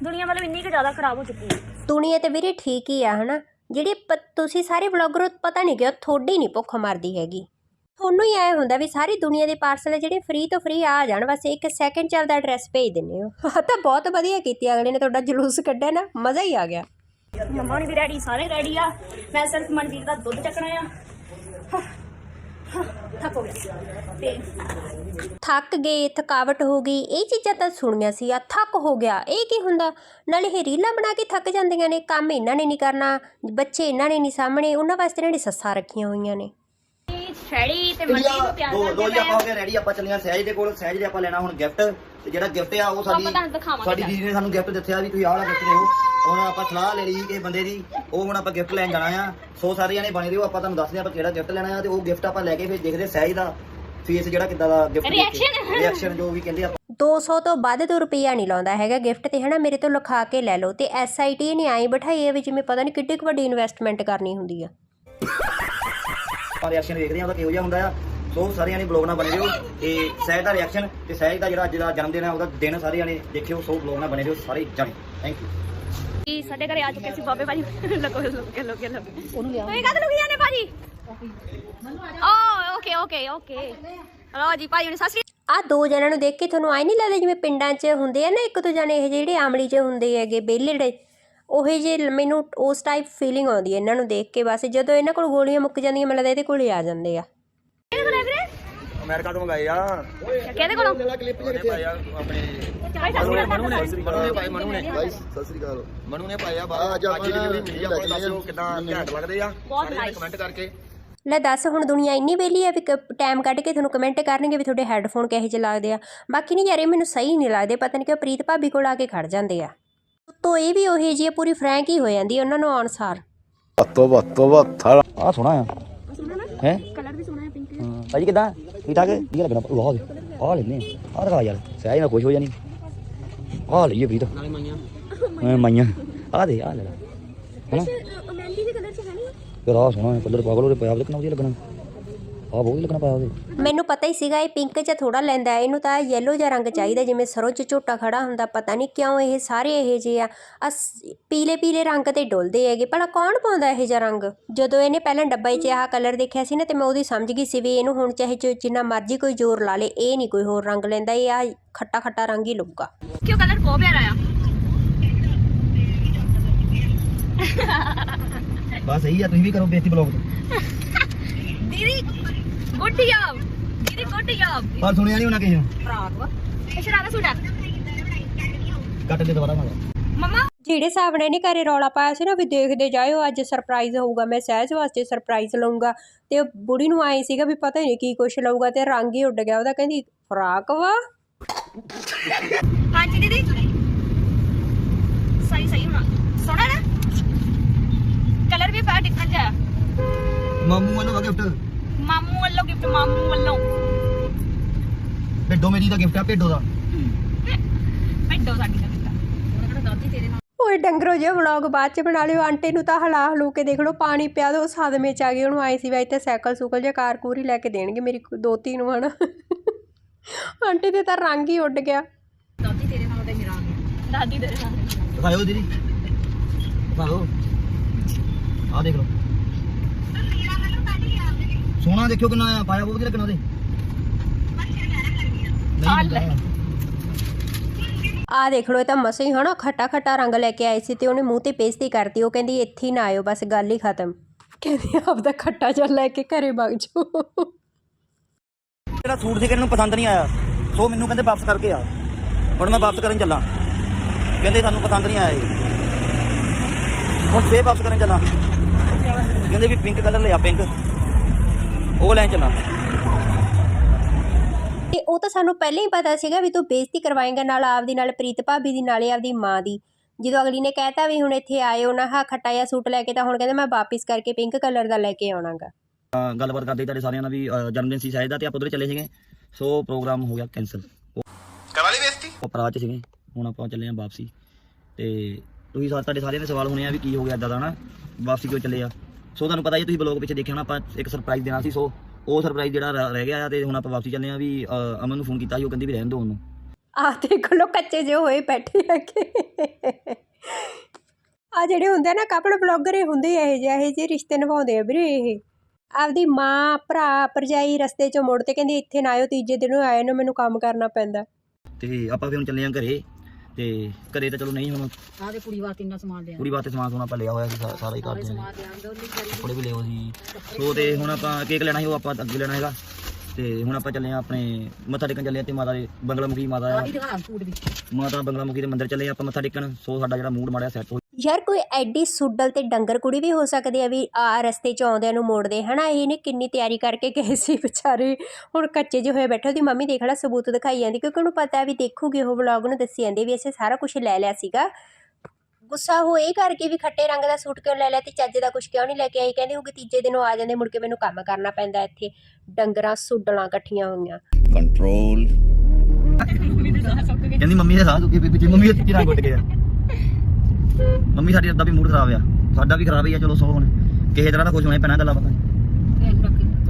ਦੁਨੀਆ ਮਤਲਬ ਇੰਨੀ ਕਿ ਜ਼ਿਆਦਾ ਖਰਾਬ ਹੋ ਚੁੱਕੀ ਹੈ। ਦੁਨੀਆ ਤੇ ਵੀਰੇ ਠੀਕ ਹੀ ਆ, ਹਨਾ? ਜਿਹੜੇ ਤੁਸੀਂ ਸਾਰੇ ਵਲੌਗਰ ਪਤਾ ਨਹੀਂ ਕਿ ਥੋੜੀ ਨਹੀਂ ਭੁੱਖ ਮਰਦੀ ਹੈਗੀ। ਤੁਹਾਨੂੰ ਹੀ ਐ ਹੁੰਦਾ ਵੀ ਸਾਰੀ ਦੁਨੀਆ ਦੇ ਪਾਰਸਲ ਜਿਹੜੇ ਫ੍ਰੀ ਤੋਂ ਫ੍ਰੀ ਆ ਜਾਣ, ਬਸ ਇੱਕ ਸੈਕਿੰਡ ਚੱਲਦਾ ਐਡਰੈਸ ਭੇਜ ਦਿੰਦੇ ਹੋ। ਤਾਂ ਬਹੁਤ ਵਧੀਆ ਕੀਤੀ ਅਗਲੇ ਨੇ ਤੁਹਾਡਾ ਜਲੂਸ ਕੱਢਿਆ ਨਾ, ਮਜ਼ਾ ਹੀ ਆ ਗਿਆ। ਮੰਮਾ ਨੇ ਵੀ ਰੈਡੀ ਸਾਰੇ ਰੈਡੀ ਆ। ਮੈਂ ਸਿਰਫ ਮਨਵੀਰ ਦਾ ਦੁੱਧ ਚੱਕਣਾ ਆ। ਥੱਕ ਹੋ ਗਿਆ ਤੇ ਥੱਕ ਗਏ ਥਕਾਵਟ ਹੋ ਗਈ ਇਹ ਚੀਜ਼ਾਂ ਤਾਂ ਸੁਣੀਆਂ ਸੀ ਆ ਥੱਕ ਹੋ ਗਿਆ ਇਹ ਕੀ ਹੁੰਦਾ? ਨਾਲੇ ਇਹ ਰੀਲਾਂ ਬਣਾ ਕੇ ਥੱਕ ਜਾਂਦੀਆਂ ਨੇ ਕੰਮ ਇਹਨਾਂ ਨੇ ਨਹੀਂ ਕਰਨਾ ਬੱਚੇ ਇਹਨਾਂ ਨੇ ਨਹੀਂ ਸਾਹਮਣੇ ਉਹਨਾਂ ਵਾਸਤੇ ਇਹਨਾਂ ਨੇ ਸੱਸਾਂ ਰੱਖੀਆਂ ਹੋਈਆਂ ਨੇ। ਸ਼ੈਡੀ ਤੇ ਮਨਵੀਰ ਨੂੰ ਪਿਆਰ ਦੋ ਦੋ ਆਪਾਂ ਹੋ ਗਏ ਰੈਡੀ ਆਪਾਂ ਚੱਲੀਆਂ ਸਹਿਜ ਦੇ ਕੋਲ ਸਹਿਜ ਦੇ ਆਪਾਂ ਲੈਣਾ ਹੁਣ ਗਿਫਟ ਤੇ ਜਿਹੜਾ ਗਿਫਟ ਆ ਉਹ ਸਾਡੀ ਆਪਾਂ ਤੁਹਾਨੂੰ ਦਿਖਾਵਾਂਗੇ ਸਾਡੀ ਦੀਦੀ ਨੇ ਸਾਨੂੰ ਗਿਫਟ ਦਿੱਤਾ ਵੀ ਤੁਸੀਂ ਆਹ ਵਾਲਾ ਗਿਫਟ ਦਿਓ ਹੁਣ ਆਪਾਂ ਸਲਾਹ ਲੈ ਲਈ ਕਿ ਬੰਦੇ ਦੀ। ਉਹ ਹੁਣ ਆਪਾਂ ਗਿਫਟ ਲੈਣ ਜਾਣਾ ਆ। ਸੋ ਸਾਰੇ ਜਣੇ ਬਣੇ ਰਹੋ ਆਪਾਂ ਤੁਹਾਨੂੰ ਦੱਸਦੇ ਆਪਾਂ ਕਿਹੜਾ ਗਿਫਟ ਲੈਣਾ ਆ ਤੇ ਉਹ ਗਿਫਟ ਆਪਾਂ ਲੈ ਕੇ ਫਿਰ ਦੇਖਦੇ ਸਹਿਜ ਦਾ ਫੇਸ ਜਿਹੜਾ ਕਿੱਦਾਂ ਦਾ ਗਿਫਟ Reaction? ਰਿਐਕਸ਼ਨ ਜੋ ਵੀ ਕਹਿੰਦੇ ਆਪਾਂ। 200 ਤੋਂ ਵੱਧ ਤੋਂ ਰੁਪਈਆ ਨਹੀਂ ਲਾਉਂਦਾ ਹੈਗਾ ਗਿਫਟ ਤੇ ਹਨਾ? ਮੇਰੇ ਤੋਂ ਲਿਖਾ ਕੇ ਲੈ ਲਓ ਤੇ ਐਸਆਈਟੀ ਨੇ ਆਈ ਬਿਠਾਈ ਹੈ ਵੀ ਜਿਵੇਂ ਪਤਾ ਨਹੀਂ ਕਿੱਡੀ ਕੁ ਵੱਡੀ ਇਨਵੈਸਟਮੈਂਟ ਕਰਨੀ ਹੁੰਦੀ ਆ। ਆਪਾਂ ਰਿਐਕਸ਼ਨ ਵੇਖਦੇ ਆ ਉਹਦਾ ਕਿਹੋ ਜਿਹਾ ਹੁੰਦਾ ਆ। ਸੋ ਸਾਰੇ ਜਣੇ ਬਲੌਗ ਨਾਲ ਬਣੇ ਰਹੋ ਤੇ ਸਹਿਜ ਦਾ ਰਿਐਕਸ਼ਨ ਤੇ ਸਹਿਜ ਦਾ ਜਿਹੜਾ ਅੱਜ ਦਾ ਜਨਮ ਦਿਨ ਆ ਉਹਦਾ ਦਿਨ ਸਾਰੇ ਜਣੇ ਦੇਖਿਓ ਸੋ ਬਲੌਗ ਨਾਲ ਬਣੇ ਰਹੋ ਸਾਰੇ ਜਣੇ। ਥੈਂਕ ਯੂ ਜੀ ਸਾਡੇ ਘਰੇ ਆ ਚੁੱਕੇ ਸੀ ਬਾਬੇ ਭਾਜੀ। ਲੱਗੋ ਲੱਗੇ ਲੱਗੇ ਲੱਗੇ ਉਹਨੂੰ ਲਿਆ ਤੁਸੀਂ ਕਦ ਲੁਕੀ ਜਾਂਦੇ ਭਾਜੀ? ਓ ਓਕੇ ਓਕੇ ਓਕੇ ਹਲੋ ਜੀ ਭਾਜੀ ਨੇ ਸਤਿ ਸ਼੍ਰੀ ਆ ਦੋ ਜਣਾਂ ਨੂੰ ਦੇਖ ਕੇ ਤੁਹਾਨੂੰ ਆਈ ਨਹੀਂ ਲੱਗਦਾ ਜਿਵੇਂ ਪਿੰਡਾਂ 'ਚ ਹੁੰਦੇ ਆ ਨਾ ਇੱਕ ਦੋ ਜਣੇ ਇਹ ਜਿਹੜੇ ਆਮਲੀ 'ਚ ਹੁੰਦੇ ਹੈਗੇ ਬੇਲੜੇ। ਉਹੇ ਜੇ ਮੈਨੂੰ ਉਸ ਟਾਈਪ ਫੀਲਿੰਗ ਆਉਂਦੀ ਹੈ ਇਹਨਾਂ ਨੂੰ ਦੇਖ ਕੇ ਬਸ ਜਦੋਂ ਇਹਨਾਂ ਕੋਲ ਗੋਲੀਆਂ ਮੁੱਕ ਜਾਂਦੀਆਂ ਮੈਨੂੰ ਲੱਗਦਾ ਇਹਦੇ ਕੋਲ ਹੀ ਆ ਜਾਂਦੇ ਆ। ਹੈ ਅਮਰੀਕਾ ਤੋਂ ਮੰਗਾਏ ਆ। ਕਿਹਦੇ ਕੋਲੋਂ? ਮਨੂ ਨੇ ਪਾਏ ਮਨੂ ਨੇ ਸਤਿ ਸ੍ਰੀ ਅਕਾਲ। ਮਨੂ ਨੇ ਪਾਇਆ ਬਾਹਰ। ਅੱਜ ਡਿਲੀਵਰੀ ਮਿਲੀ ਆ ਬਹੁਤ ਦੱਸੋ ਕਿਦਾਂ ਘੈਂਟ ਲੱਗਦੇ ਆ। ਕਮੈਂਟ ਕਰਕੇ। ਲੈ ਦੱਸ ਹੁਣ ਦੁਨੀਆ ਇੰਨੀ ਵਿਹਲੀ ਹੈ ਵੀ ਟਾਈਮ ਕੱਢ ਕੇ ਤੁਹਾਨੂੰ ਕਮੈਂਟ ਕਰਨਗੇ ਵੀ ਤੁਹਾਡੇ ਹੈੱਡਫੋਨ ਕਿਹੋ ਜਿਹੇ ਲੱਗਦੇ ਆ। ਬਾਕੀ ਨਹੀਂ ਯਾਰ ਇਹ ਮੈਨੂੰ ਸਹੀ ਨਹੀਂ ਲੱਗਦੇ। ਪਤਾ ਨਹੀਂ ਕਿਉਂ ਪ੍ਰੀਤ ਭਾਬੀ ਕੋਲ ਆ ਕੇ ਖੜ ਜਾਂਦੇ ਆ। ਤੋ ਇਹ ਵੀ ਉਹੀ ਆ, ਪੂਰੀ ਫਰੈਂਕ ਹੀ ਹੋ ਜਾਂਦੀ ਉਹਨਾਂ ਨੂੰ ਬੱਥਾ ਆ ਸੋਹਣਾ ਆ। ਹੈ? ਕਲਰ ਵੀ ਸੋਹਣਾ ਹੈ ਪਿੰਕ ਹਾਂ। ਭਾਜੀ ਕਿਦਾਂ? ਠੀਕ ਠਾਕ? ਕੀ ਲੱਗਣਾ। ਵਾਹ ਦੇ ਆ ਲੈਨੇ ਆ। ਰਖਾ ਯਾਰ। ਸਹਿਜ ਨਾਲ ਖੁਸ਼ ਹੋ ਜਾਣੀ। ਆ ਲਈਏ ਪ੍ਰੀਤ। ਨਾਲੇ ਮਾਈਆਂ। ਮਾਈਆਂ। ਆ ਦੇ ਆ ਲੈ ਲੈ। ਹੈਨਾ? ਮਹਿੰਦੀ ਦੇ ਕਲਰ ਚ ਹੈ ਨਹੀਂ ਯਾਰ ਆ ਸੋਹਣਾ ਕਲਰ ਪਾਗਲ ਉਹਦੇ ਪਿਆ ਲੱਗਣਾ ਵਧੀਆ ਲੱਗਣਾ। ਆ ਬਹੁਤ ਲੱਗਣਾ ਪਾਇਆ ਉਹਦੇ। ਮੈਨੂੰ ਪਤਾ ਹੀ ਸੀਗਾ ਇਹ ਪਿੰਕ 'ਚ ਥੋੜਾ ਲੈਂਦਾ ਹੈ, ਇਹਨੂੰ ਤਾਂ ਯੈਲੋ ਜਿਹਾ ਰੰਗ ਚਾਹੀਦਾ ਜਿਵੇਂ ਸਰੋਂ 'ਚ ਝੋਟਾ ਖੜਾ ਹੁੰਦਾ ਪਤਾ ਨਹੀਂ ਕਿਉਂ ਇਹ ਸਾਰੇ ਇਹ ਜਿਹੇ ਆ। ਪੀਲੇ ਪੀਲੇ ਰੰਗ ਤੇ ਡੁੱਲਦੇ ਹੈਗੇ ਭਲਾ ਕੌਣ ਪਾਉਂਦਾ ਇਹ ਜਿਹਾ ਰੰਗ? ਜਦੋਂ ਇਹਨੇ ਪਹਿਲਾਂ ਡੱਬਾ 'ਚ ਆਹ ਕਲਰ ਦੇਖਿਆ ਸੀ ਨਾ ਤੇ ਮੈਂ ਉਹਦੀ ਸਮਝ ਗਈ ਸੀ ਵੀ ਇਹਨੂੰ ਹੁਣ ਚਾਹੇ ਜੋ ਜਿੰਨਾ ਮਰਜ਼ੀ ਕੋਈ ਜ਼ੋਰ ਲਾ ਲੇ ਇਹ ਨਹੀਂ ਕੋਈ ਹੋਰ ਰੰਗ ਲੈਂਦਾ ਇਹ ਆ ਖੱਟਾ ਖੱਟਾ ਰੰਗ ਹੀ ਲਊਗਾ ਕਿਉਂ ਕਲਰ ਬਹੁਤ ਪਿਆਰਾ ਆ। ਬਸ ਸਹੀ ਆ ਤੁਸੀਂ ਵੀ ਕਰੋ ਬੇਇੱਜ਼ਤੀ ਬਲੌਗ ਦੀਦੀ ਗੁੱਡ ਜੌਬ ਦੀਦੀ ਗੁੱਡ ਜੌਬ ਪਰ ਸੁਣਿਆ ਨਹੀਂ ਉਹਨਾਂ ਕਿਸੇ ਨੂੰ। ਫਰਾਕ ਵਾ। ਇਹ ਸ਼ਰਾਰਾ ਸੂਟ ਆ ਕੱਟ ਦੇ ਦੁਬਾਰਾ ਨਾਲ ਮਮਾ। ਜਿਹੜੇ ਹਿਸਾਬ ਨਾਲ ਇਹਨੇ ਘਰੇ ਰੌਲਾ ਪਾਇਆ ਸੀ ਨਾ ਵੀ ਦੇਖਦੇ ਜਾਇਓ ਅੱਜ ਸਰਪ੍ਰਾਈਜ਼ ਹੋਊਗਾ। ਮੈਂ ਸਹਿਜ ਵਾਸਤੇ ਸਰਪ੍ਰਾਈਜ਼ ਲਊਂਗਾ। ਤੇ ਉਹ ਬੁੜੀ ਨੂੰ ਆਏ ਸੀਗਾ ਵੀ ਪਤਾ ਨਹੀਂ ਕੀ ਕੁਛ ਲਊਗਾ ਤੇ ਰੰਗ ਹੀ ਉੱਡ ਗਿਆ। ਉਹਦਾ ਕਹਿੰਦੀ ਫਰਾਕ ਵਾ? ਹਾਂਜੀ ਦੀਦੀ। ਸਹੀ ਸਹੀ ਹੋਣਾ। ਸੋਹਣਾ ਨਾ। ਕਲਰ ਵੀ ਬੜਾ ਡਿਫਰੈਂਟ ਹੈ ਮਾਮੂ ਵੱਲੋਂ ਗਿਫਟ ਮਾਮੂ ਵੱਲੋਂ ਗਿਫਟ ਮਾਮੂ ਵੱਲੋਂ। ਭੇਡੋ ਮੇਰੀ ਦਾ ਗਿਫਟ ਆ ਭੇਡੋ ਦਾ। ਭੇਡੋ ਸਾਡੀ ਦਾ ਗਿਫਟ ਉਹਨਾਂ ਕਿਹੜਾ ਦਾਦੀ ਤੇਰੇ ਨਾਲ ਓਏ ਡੰਗਰੋ ਜੇ ਵਲੌਗ ਬਾਅਦ ਚ ਬਣਾ ਲਿਓ ਆਂਟੀ ਨੂੰ ਤਾਂ ਹਲਾ ਹਲੂ ਕੇ ਦੇਖ ਲਓ ਪਾਣੀ ਪਿਆ ਦੋ ਸਦਮੇ ਚ ਆ ਗਏ ਉਹਨੂੰ ਆਈ ਸੀ ਵੀ ਇੱਥੇ ਸਾਈਕਲ ਸੂਕਲ ਜਾਂ ਕਾਰ ਕੂਰ ਲੈ ਕੇ ਦੇਣਗੇ ਮੇਰੀ ਕੁ- ਦੋਤੀ ਨੂੰ ਹਨਾ। ਆਂਟੀ ਦੇ ਤਾਂ ਰੰਗ ਹੀ ਉੱਡ ਗਿਆ। ਦਾਦੀ ਤੇਰੇ ਨਾਲ ਤੇ ਮੇਰਾ ਆ ਗਿਆ। ਦਾਦੀ ਤੇਰੇ ਨਾਲ। ਦਿਖਾਓ ਦੀਦੀ। ਦਿਖਾਓ। ਆ ਦੇਖ ਲਓ। ਸੋਨਾ ਦੇਖਿਓ ਕਿੰਨਾ ਆਇਆ ਪਾਇਆ ਬਹੁਤ ਵਧੀਆ ਲੱਗਣਾ ਉਹਦੇ ਨਹੀਂ ਨਹੀਂ ਆ ਦੇਖ ਲਓ ਇਹ ਤਾਂ ਮਸੇ ਹੀ ਹਨਾ ਖੱਟਾ ਖੱਟਾ ਰੰਗ ਲੈ ਕੇ ਆਏ ਸੀ ਤੇ ਉਹਨੇ ਮੂੰਹ ਤੇ ਪੇਸਤੀ ਕਰਤੀ ਉਹ ਕਹਿੰਦੀ ਇੱਥੇ ਨਾ ਆਇਓ ਬਸ ਗੱਲ ਹੀ ਖਤਮ। ਕਹਿੰਦੀ ਆਪਦਾ ਖੱਟਾ ਜਿਹਾ ਲੈ ਕੇ ਘਰੇ ਵਗ ਜਾਓ। ਜਿਹੜਾ ਸੂਟ ਸੀ ਕਿ ਇਹਨੂੰ ਪਸੰਦ ਨਹੀਂ ਆਇਆ? ਸੋ ਮੈਨੂੰ ਕਹਿੰਦੇ ਵਾਪਸ ਕਰਕੇ ਆ। ਹੁਣ ਮੈਂ ਵਾਪਸ ਕਰਨ ਚੱਲਾਂ। ਕਹਿੰਦੇ ਸਾਨੂੰ ਪਸੰਦ ਨਹੀਂ ਆਇਆ ਇਹ। ਹੁਣ ਫੇਰ ਵਾਪਸ ਕਰਨ ਚੱਲਾਂ। ਕਹਿੰਦੇ ਵੀ ਪਿੰਕ ਕਲਰ ਲਿਆ ਪਿੰਕ ਉਹ ਲੈਣ ਚੱਲਾਂ। ਤੇ ਉਹ ਤਾਂ ਸਾਨੂੰ ਪਹਿਲਾਂ ਹੀ ਪਤਾ ਸੀਗਾ ਵੀ ਤੂੰ ਬੇਇੱਜ਼ਤੀ ਕਰਵਾਏਂਗਾ ਨਾਲ ਆਪਦੀ ਨਾਲ ਪ੍ਰੀਤ ਭਾਬੀ ਦੀ ਨਾਲੇ ਆਪਦੀ ਮਾਂ ਦੀ। ਜਦੋਂ ਅਗਲੀ ਨੇ ਕਹਿਤਾ ਵੀ ਹੁਣ ਇੱਥੇ ਆਇਓ ਨਾ ਹਾ ਖੱਟਾ ਜਿਹਾ ਸੂਟ ਲੈ ਕੇ ਤਾਂ ਹੁਣ ਕਹਿੰਦੇ ਮੈਂ ਵਾਪਿਸ ਕਰਕੇ ਪਿੰਕ ਕਲਰ ਦਾ ਲੈ ਕੇ ਆਉਣਾਗਾ। ਗੱਲਬਾਤ ਕਰਦੇ ਤੁਹਾਡੇ ਸਾਰਿਆਂ ਨਾਲ ਵੀ ਅਹ ਜਨਮ ਦਿਨ ਸੀ ਸ਼ਾਇਦ ਦਾ ਤੇ ਆਪਾਂ ਉਧਰ ਚਲੇ ਸੀਗੇ। ਸੋ ਪ੍ਰੋਗਰਾਮ ਹੋ ਗਿਆ ਕੈਨਸਲ ਕਰਾ ਲਈ ਬੇਇੱਜ਼ਤੀ? ਉਹ ਪਰਾਤ ਚ ਸੀਗੇ। ਹੁਣ ਆਪਾਂ ਚੱਲੇ ਆਂ ਵਾਪਸੀ। ਤੇ ਤੁਸੀਂ ਸਾਰੇ ਤੁਹਾਡੇ ਸਾਰਿਆਂ ਦੇ ਸਵਾਲ ਹੋਣੇ ਆ ਵੀ ਕੀ ਹੋ ਗਿਆ ਇਦਾਂ ਦਾ ਨਾ ਵਾਪਸੀ ਕਿਉਂ ਚੱਲੇ ਆ? ਸੋ ਤੁਹਾਨੂੰ ਪਤਾ ਹੀ ਤੁਸੀਂ ਬਲੌਗ ਪਿੱਛੇ ਦੇਖਿਆ ਹੋਣਾ ਆਪਾਂ ਇੱਕ ਸਰਪ੍ਰਾਈਜ਼ ਦੇਣਾ ਸੀ ਸੋ ਉਹ ਸਰਪ੍ਰਾਈਜ਼ ਜਿਹੜਾ ਰਹਿ ਰਹਿ ਗਿਆ ਆ ਤੇ ਹੁਣ ਆਪਾਂ ਵਾਪਸੀ ਚੱਲੇ ਆ ਵੀ ਅਮਨ ਨੂੰ ਫੋਨ ਕੀਤਾ ਸੀ ਉਹ ਕਹਿੰਦੀ ਵੀ ਰਹਿਣ ਦਿਓ ਉਹਨੂੰ। ਆ ਦੇਖ ਲੋ ਕੱਚੇ ਜਿਹੇ ਹੋਏ ਬੈਠੇ ਹੈਗੇ ਆ ਜਿਹੜੇ ਹੁੰਦੇ ਆ ਨਾ ਕਪਲ ਬਲੌਗਰ ਇਹ ਹੁੰਦੇ ਆ ਇਹ ਜਿਹੇ ਇਹ ਜਿਹੇ ਰਿਸ਼ਤੇ ਨਿਭਾਉਂਦੇ ਆ ਵੀਰੇ ਇਹ। ਆਪਦੀ ਮਾਂ ਭਰਾ ਭਰਜਾਈ ਰਸਤੇ ਚੋਂ ਮੁੜ ਤੇ ਕਹਿੰਦੀ ਇੱਥੇ ਨਾ ਆਇਓ ਤੀਜੇ ਦਿਨ ਆਏ ਨਾ ਮੈਨੂੰ ਕੰਮ ਕਰਨਾ ਪੈਂਦਾ। ਤੇ ਆਪਾਂ ਫਿਰ ਹੁਣ ਚੱਲੇ ਆਂ ਘਰੇ। ਤੇ ਘਰੇ ਤਾਂ ਚਲੋ ਨਹੀਂ ਹੁਣ। ਆਹ ਦੇ ਕੁੜੀ ਵਾਸਤੇ ਇੰਨਾ ਸਮਾਨ ਲਿਆ ਕੁੜੀ ਵਾਸਤੇ ਸਮਾਨ ਸਮੂਨ ਆਪਾਂ ਲਿਆ ਹੋਇਆ ਸੀ ਸਾ- ਸਾਰਾ ਹੀ ਕਰਦੇ ਹਾਂ ਸਮਾਨ ਲਿਆ ਉਹਦੀ ਵਿਚਾਰੀ ਥੋੜੇ ਵੀ ਲਿਓ ਸੀ ਸੋ ਤੇ ਹੁਣ ਆਪਾਂ ਕੇਕ ਲੈਣਾ ਸੀ ਉਹ ਆਪਾਂ ਅੱਗੇ ਲੈਣਾ ਹੈਗਾ। ਤੇ ਹੁਣ ਆਪਾਂ ਚੱਲੇ ਆਂ ਆਪਣੇ ਮੱਥਾ ਟੇਕਣ ਚੱਲੇ ਆਂ ਤੇ ਮਾਤਾ ਦੇ ਬੰਗਲਾਮੁਖੀ ਮਾਤਾ ਆਹ ਦਿਖਾ ਸੂਟ ਵੀ। ਮਾਤਾ ਬੰਗਲਾਮੁਖੀ ਦੇ ਮੰਦਿਰ ਚੱਲੇ ਆਂ ਆਪਾਂ ਮੱਥਾ ਟੇਕਣ। ਸੋ ਸਾਡਾ ਜਿਹੜਾ ਮੂਡ ਮਾੜਿਆ ਸੈੱਟ ਹੋ ਯਾਰ ਕੋਈ ਐਡੀ ਸੁੱਡਲ ਤੇ ਡੰਗਰ ਕੁੜੀ ਵੀ ਹੋ ਸਕਦੀ ਆ ਵੀ ਆ ਰਸਤੇ ਚ ਆਉਂਦਿਆਂ ਨੂੰ ਮੋੜਦੇ। ਹਨਾ ਇਹਨੇ ਕਿੰਨੀ ਤਿਆਰੀ ਕਰਕੇ ਗਏ ਸੀ ਵਿਚਾਰੇ। ਹੁਣ ਕੱਚੇ ਜਿਹੇ ਹੋਏ ਬੈਠੇ ਉਹਦੀ ਮੰਮੀ ਦੇਖ ਲੈ ਸਬੂਤ ਦਿਖਾਈ ਜਾਂਦੀ। ਕਿਉਂਕਿ ਉਹਨੂੰ ਪਤਾ ਵੀ ਦੇਖੂਗੀ ਉਹ ਵਲੌਗ ਨੂੰ ਦੱਸੀ ਜਾਂਦੀ ਵੀ ਅਸੀਂ ਸਾਰਾ ਕੁਝ ਲੈ ਲਿਆ ਸੀਗਾ। ਗੁੱਸਾ ਹੋ ਇਹ ਕਰਕੇ ਵੀ ਖੱਟੇ ਰੰਗ ਦਾ ਸੂਟ ਕਿਉਂ ਲੈ ਲਿਆ ਤੇ ਚੱਜ ਦਾ ਕੁਝ ਕਿਉਂ ਨਹੀਂ ਲੈ ਕੇ ਆਈ? ਕਹਿੰਦੀ ਹੋਊਗੀ ਤੀਜੇ ਦਿਨ ਉਹ ਆ ਜਾਂਦੇ ਮੁੜ ਕੇ ਮੈਨੂੰ ਕੰਮ ਕਰਨਾ ਪੈਂਦਾ ਇੱਥੇ। ਡੰਗਰਾਂ ਸੁੱਡਲਾਂ ਇਕੱਠੀਆਂ ਹੋਈਆਂ। ਕੰਟਰੋਲ ਕਹਿੰਦੀ ਮੰਮੀ ਦੇ ਸਾਹ ਦੁਖੀ ਪਿੱਛੇ ਮੰਮੀ ਦੇ ਰੰਗ ਉੱਡ ਗਿਆ। ਮੰਮੀ ਸਾਡੀ ਦਾ ਵੀ ਮੂਡ ਖਰਾਬ ਆ। ਸਾਡਾ ਵੀ ਖਰਾਬ ਹੀ ਆ ਚਲੋ ਸੋ ਹੁਣ। ਕਿਸੇ ਤਰ੍ਹਾਂ ਦਾ ਕੁਝ ਹੋਣਾ ਹੀ ਪੈਣਾ ਗੱਲਾਂ ਪਤਾ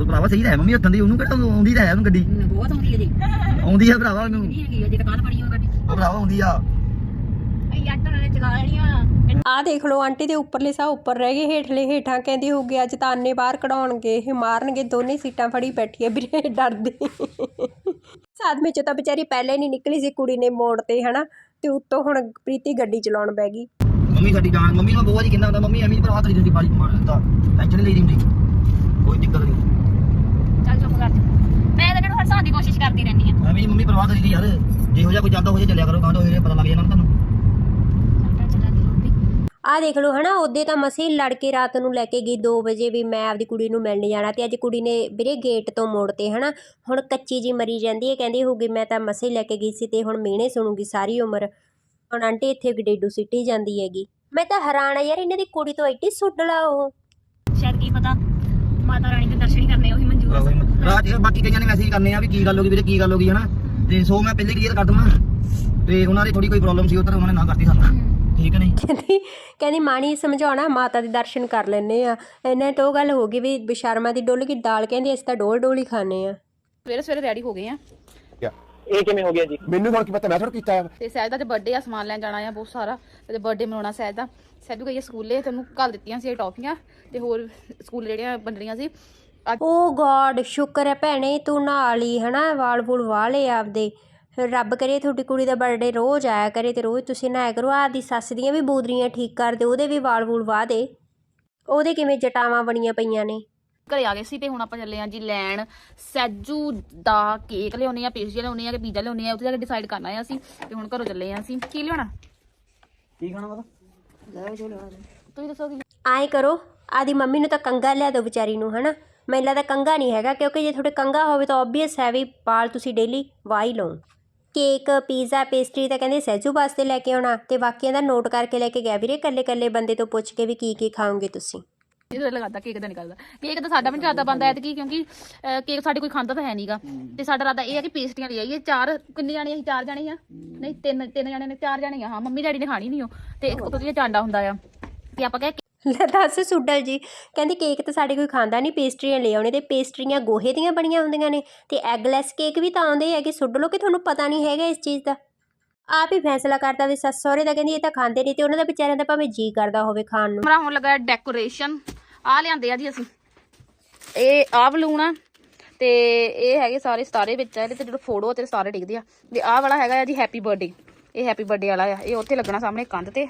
ਉਹ ਭਰਾਵਾ ਸਹੀ ਰਹਿ ਮੰਮੀ ਹੱਥਾਂ ਦੀ ਉਹਨੂੰ ਕਿਹੜਾ ਆਉਂਦੀ ਤਾਂ ਹੈ ਉਹਨੂੰ ਗੱਡੀ? ਬਹੁਤ ਆਉਂਦੀ ਹੈ ਜੀ। ਨਹੀਂ ਆਉਂਦੀ ਆ ਭਰਾਵਾ ਉਹਨੂੰ। ਹੈਗੀ ਅਜੇ ਤਾਂ ਕੱਲ ਫੜੀ ਹੋ ਗੱਡੀ? ਉਹ ਭਰਾਵਾ ਆਉਂਦੀ ਆ। ਇਹ ਆਟਾ ਨਾਲੇ ਚਗਾ ਲੈਣੀਆਂ ਆ। ਦੇਖ ਲਓ ਆਂਟੀ ਦੇ ਉੱਪਰਲੇ ਸਾਹ ਉੱਪਰ ਰਹਿ ਗਏ ਹੇਠਲੇ ਹੇਠਾਂ ਕਹਿੰਦੀ ਹੋਊਗੀ ਅੱਜ ਤਾਂ ਆਨੇ ਬਾਹਰ ਕਢਾਉਣਗੇ ਇਹ ਮਾਰਨਗੇ ਦੋਨੇ ਸੀਟਾਂ ਫੜੀ ਬੈਠੀ ਹੈ ਵੀਰੇ ਡਰਦੀ। ਸਾਦਮੇ ਚ ਤਾਂ ਵਿਚਾਰੀ ਪਹਿਲੇ ਨਹੀਂ ਨਿਕਲੀ ਸੀ ਕੁੜੀ ਨੇ ਮੋੜ ਤੇ ਹਨਾ? ਤੇ ਉੱਤੋਂ ਹੁਣ ਪ੍ਰੀਤੀ ਗੱਡੀ ਚਲਾਉਣ ਬੈ ਗਈ। ਮੰਮੀ ਸਾਡੀ ਜਾਨ ਮੰਮੀ ਨੂੰ ਬਹੁਤ ਜੀ ਕਹਿੰਦਾ ਹੁੰਦਾ ਮੰਮੀ ਐਵੇਂ ਭਰਾ ਤੇਰੀ ਜਲਦੀ ਬਾਲੀ ਮਾਰ ਦਿੱਤਾ ਟੈਨਸ਼ਨ ਨਹੀਂ ਲਈ ਦੀ ਹੁੰਦੀ। ਕੋਈ ਦਿੱਕਤ ਨਹੀਂ। ਚੱਲ ਚੁੱਪ ਕਰ। ਮੈਂ ਤਾਂ ਇਹਨੂੰ ਹਰਸਾਉਣ ਦੀ ਕੋਸ਼ਿਸ਼ ਕਰਦੀ ਰਹਿੰਦੀ ਆ ਐਵੇਂ ਨੀ ਮੰਮੀ ਪਰਵਾਹ ਕਰੀ ਦੀ ਯਾਰ ਜੇ ਹੋ ਜਾ ਕੋਈ ਜਾਂਦਾ ਹੋ ਜਾ ਚੱਲਿਆ ਕਰੋ ਕਾਹਦੋਂ ਹੋਏ ਪਤਾ ਲੱਗ ਜਾਣਾ ਨਾ ਤੁਹਾਨੂੰ ਆ ਦੇਖ ਲਓ ਹਨਾ ਉਹਦੇ ਤਾਂ ਮਸੀਂ ਲੜ ਕੇ ਰਾਤ ਨੂੰ ਲੈ ਕੇ ਗਈ 2 ਵਜੇ ਵੀ ਮੈਂ ਆਪਦੀ ਕੁੜੀ ਨੂੰ ਮਿਲਣ ਜਾਣਾ ਤੇ ਅੱਜ ਕੁੜੀ ਨੇ ਵੀਰੇ ਗੇਟ ਤੋਂ ਮੋੜਤੇ ਹਨਾ ਹੁਣ ਕੱਚੀ ਜੀ ਮਰੀ ਜਾਂਦੀ ਹੈ ਕਹਿੰਦੀ ਹੋਊਗੀ ਮੈਂ ਤਾਂ ਮਸੀਂ ਲੈ ਕੇ ਗਈ ਸੀ ਤੇ ਹੁਣ ਮਿਹਣੇ ਸੁਣੂਗੀ ਸਾਰੀ ਉਮਰ। ਹੁਣ ਆਂਟੀ ਇੱਥੇ ਗਡੇਡੂ ਸਿੱਟੀ ਜਾਂਦੀ ਹੈਗੀ। ਮੈਂ ਤਾਂ ਹੈਰਾਨ ਆ ਯਾਰ ਇਹਨਾਂ ਦੀ ਕੁੜੀ ਤੋਂ ਐਡੀ ਸੁੱਡਲਾ ਉਹ। ਸ਼ਾਇਦ ਕੀ ਪਤਾ ਮਾਤਾ ਰਾਣੀ ਦੇ ਦਰਸ਼ਨ ਹੀ ਕਰਨੇ ਉਹੀ ਮਨਜ਼ੂਰ ਆ ਰਾਤ ਇਹ ਬਾਕੀ ਕਈਆਂ ਨੇ ਮੈਸੇਜ ਕਰਨੇ ਆ ਵੀ ਕੀ ਗੱਲ ਹੋ ਗਈ ਵੀਰੇ ਕੀ ਗੱਲ ਹੋ ਗਈ ਹਨਾ? ਤੇ ਸੋ ਮੈਂ ਪਹਿਲੇ ਕਲੀਅਰ ਕਰ ਦਵਾਂ। ਤੇ ਉਹਨਾਂ ਦੀ ਥੋੜੀ ਕੋਈ ਪ੍ਰੋਬਲਮ ਸੀ ਉਧਰ ਉਹਨਾਂ ਨੇ ਨਾ ਕਰਤੀ ਸਾਨੂੰ। ਠੀਕ ਨਹੀਂ? ਕਹਿੰਦੀ ਕਹਿੰਦੀ ਮਾਣੀ ਸਮਝਾਉਣਾ ਮਾਤਾ ਦੇ ਦਰਸ਼ਨ ਕਰ ਲੈਨੇ ਆ। ਇਹਨਾਂ ਤੋਂ ਉਹ ਗੱਲ ਹੋ ਗਈ ਵੀ ਬਿਸ਼ਰਮਾ ਦੀ ਡੋਲ ਕੀ ਦਾਲ ਕਹਿੰਦੀ ਅਸੀਂ ਤਾਂ ਡੋਲ ਡੋਲ ਹੀ ਖਾਣੇ ਆ। ਸਵੇਰੇ ਸਵੇਰੇ ਰੈਡੀ ਹੋ ਗਏ ਆ। ਇਹ ਕਿਵੇਂ ਹੋ ਗਿਆ ਜੀ? ਮੈਨੂੰ ਹੁਣ ਕੀ ਪਤਾ ਮੈਂ ਥੋੜਾ ਕੀਤਾ ਤੇ ਸਹਿਜ ਦਾ ਤੇ ਬਰਥਡੇ ਆ ਸਮਾਨ ਲੈਣ ਜਾਣਾ ਆ ਬਹੁਤ ਸਾਰਾ। ਤੇ ਬਰਥਡੇ ਮਨਾਉਣਾ ਸਹਿਜ ਦਾ। ਸਹਿਜੂ ਗਈ ਆ ਸਕੂਲੇ ਤੈਨੂੰ ਘੱਲ ਦਿੱਤੀਆਂ ਸੀ ਇਹ ਟੌਫੀਆਂ। ਤੇ ਹੋਰ ਸਕੂਲ ਜਿਹੜੀਆਂ ਬਣਨੀਆਂ ਸੀ ਓ ਗॉड ਸ਼ੁਕਰ ਹੈ ਭੈਣੇ ਤੂੰ ਨਾਲ ਹੀ ਹਨਾ? ਵਾਲ ਵੂਲ ਵਾਲੇ ਆਪਦੇ। ਰੱਬ ਕਰੇ ਤੁਹਾਡੀ ਕੁੜੀ ਦਾ ਬਰਥਡੇ ਰੋਜ਼ ਆਇਆ ਕਰੇ ਤੇ ਰੋਜ਼ ਤੁਸੀਂ ਨਹਾਇਆ ਕਰੋ। ਆਪਦੀ ਸੱਸ ਦੀਆਂ ਵੀ ਬੂਦਰੀਆਂ ਠੀਕ ਕਰ ਦੇ ਉਹਦੇ ਵੀ ਵਾਲ ਵੂਲ ਵਾਹ ਦੇ। ਉਹਦੇ ਕਿਵੇਂ ਜਟਾਵਾਂ ਬਣੀਆਂ ਪਈਆਂ ਨੇ? ਘਰੇ ਆ ਗਏ ਸੀ ਤੇ ਹੁਣ ਆਪਾਂ ਚੱਲੇ ਆ ਜੀ ਲੈਣ। ਸੈਜੂ ਦਾ ਕੇਕ ਲਿਆਉਣੇ ਆ ਪੇਸਟਰੀ ਲਿਆਉਣੇ ਆ ਕਿ ਪੀਜ਼ਾ ਲਿਆਉਣੇ ਆ ਉੱਥੇ ਜਾ ਕੇ ਡਿਸਾਈਡ ਕਰਨਾ ਆ ਅਸੀਂ ਤੇ ਹੁਣ ਘਰੋਂ ਚੱਲੇ ਆ ਅਸੀਂ। ਕੀ ਲਿਆਉਣਾ? ਕੀ ਖਾਣਾ ਵਾ ਤੁਸੀਂ ਦੱਸੋ ਕੀ? ਆਏ ਕਰੋ ਆਦੀ ਮੰਮੀ ਨੂੰ ਤਾਂ ਕੰਗਾ ਲਿਆ ਦਿਓ ਵਿਚਾਰੀ ਨੂੰ ਹਨਾ? ਮੈਨੂੰ ਲੱਗਦਾ ਕੰਗਾ ਨਹੀਂ ਹੈਗਾ ਕਿਉਂਕਿ ਜੇ ਤੁਹਾਡੇ ਕੰਗਾ ਹੋਵੇ ਤਾਂ ਆਬਵੀਅਸ ਹੈ ਵੀ ਵਾਲ ਤੁਸੀਂ ਡੇਲੀ ਵਾਹ ਹੀ ਲਓ। ਕੇਕ ਪੀਜ਼ਾ ਪੇਸਟਰੀ ਤਾਂ ਕਹਿੰਦੇ ਸਹਿਜੂ ਵਾਸਤੇ ਲੈ ਕੇ ਆਉਣਾ ਤੇ ਬਾਕੀਆਂ ਦਾ ਨੋਟ ਕਰਕੇ ਲੈ ਕੇ ਗਿਆ। ਵੀਰੇ ਕੱਲੇ ਕੱਲੇ ਬੰਦੇ ਤੋਂ ਪੁੱਛ ਕੇ ਵੀ ਕੀ ਕੀ ਖਾਓਗੇ ਤੁਸੀਂ? ਇਹ ਲਗਾਦਾ ਕੇਕ ਦਾ ਨਹੀਂ ਕਰਦਾ ਕੇਕ ਤਾਂ ਸਾਡਾ ਵੀ ਨਹੀਂ ਜ਼ਿਆਦਾ ਬੰਦਾ ਐਤਕੀ ਕਿਉਂਕਿ ਅਹ, ਕੇਕ ਸਾਡੇ ਕੋਈ ਖਾਂਦਾ ਤਾਂ ਹੈ ਨਹੀਂਗਾ ਤੇ ਸਾਡਾ ਰਾਦਾ ਇਹ ਹੈ ਕਿ ਪੇਸਟਰੀਆਂ ਲੈ ਆਈਏ। ਚਾਰ ਕਿੰਨੇ ਜਾਣੇ ਅਸੀਂ? ਚਾਰ ਜਾਣੇ ਆ? ਨਹੀਂ ਤਿੰਨ ਤਿੰਨ ਜਾਣੇ ਨੇ ਚਾਰ ਜਾਣੇ ਆ। ਹਾਂ ਮੰਮੀ ਡੈਡੀ ਨੇ ਖਾਣੀ ਨਹੀਂ ਉਹ। ਤੇ ਇੱਕ ਉੱਤੋਂ ਦੀ ਚਾਂਡਾ ਹੁੰਦਾ ਆ। ਤੇ ਆਪਾਂ ਕਹਿ ਲੈ ਦੱਸ ਸੁੱਡਲ ਜੀ ਕਹਿੰਦੀ ਕੇਕ ਤਾਂ ਸਾਡੇ ਕੋਈ ਖਾਂਦਾ ਨਹੀਂ ਪੇਸਟਰੀਆਂ ਲੈ ਆਉਣੇ ਤੇ ਪੇਸਟਰੀਆਂ ਗੋਹੇ ਦੀਆਂ ਬਣੀਆਂ ਹੁੰਦੀਆਂ ਨੇ। ਤੇ ਐਗਲੈਸ ਕੇਕ ਵੀ ਤਾਂ ਆਉਂਦੇ ਹੈਗੇ। ਸੁੱਡ ਲੋ ਕਿ ਤੁਹਾਨੂੰ ਪਤਾ ਨਹੀਂ ਹੈਗਾ ਇਸ ਚੀਜ਼ ਦਾ। ਆਪ ਹੀ ਫੈਸਲਾ ਕਰਦਾ ਵੀ ਸੱਸ ਸਹੁਰੇ ਦਾ ਕਹਿੰਦੀ ਇਹ ਤਾਂ ਖਾਂਦੇ ਨਹੀਂ ਤੇ ਉਹਨਾਂ ਦਾ ਵਿਚਾਰਿਆਂ ਦਾ ਭਾਵੇਂ ਜੀ ਕਰਦਾ ਹੋਵੇ ਖਾਣ ਨੂੰ। ਕਮਰਾ ਹੋਣ ਲੱਗਾ ਡੈਕੋਰੇਸ਼ਨ ਆ ਲਿਆਂਦੇ ਆ ਜੀ ਅਸੀਂ। ਇਹ ਆਹ ਬਲੂਨ ਆ ਤੇ ਇਹ ਹੈਗੇ ਸਾਰੇ ਸਤਾਰੇ ਵਿੱਚ ਆ ਇਹਦੇ ਤੇ ਜਦੋਂ ਫੋੜੋ ਤੇ ਸਾਰੇ ਡਿੱਗਦੇ ਆ। ਤੇ ਆਹ ਵਾਲਾ ਹੈਗਾ ਆ ਜੀ ਹੈਪੀ ਬਰਥਡੇ ਇਹ ਹੈਪੀ ਬਰਥਡੇ ਵਾਲਾ ਆ। ਇਹ ਉੱਥੇ ਲੱਗਣਾ ਸਾਹਮਣੇ ਕੰਧ ਤੇ।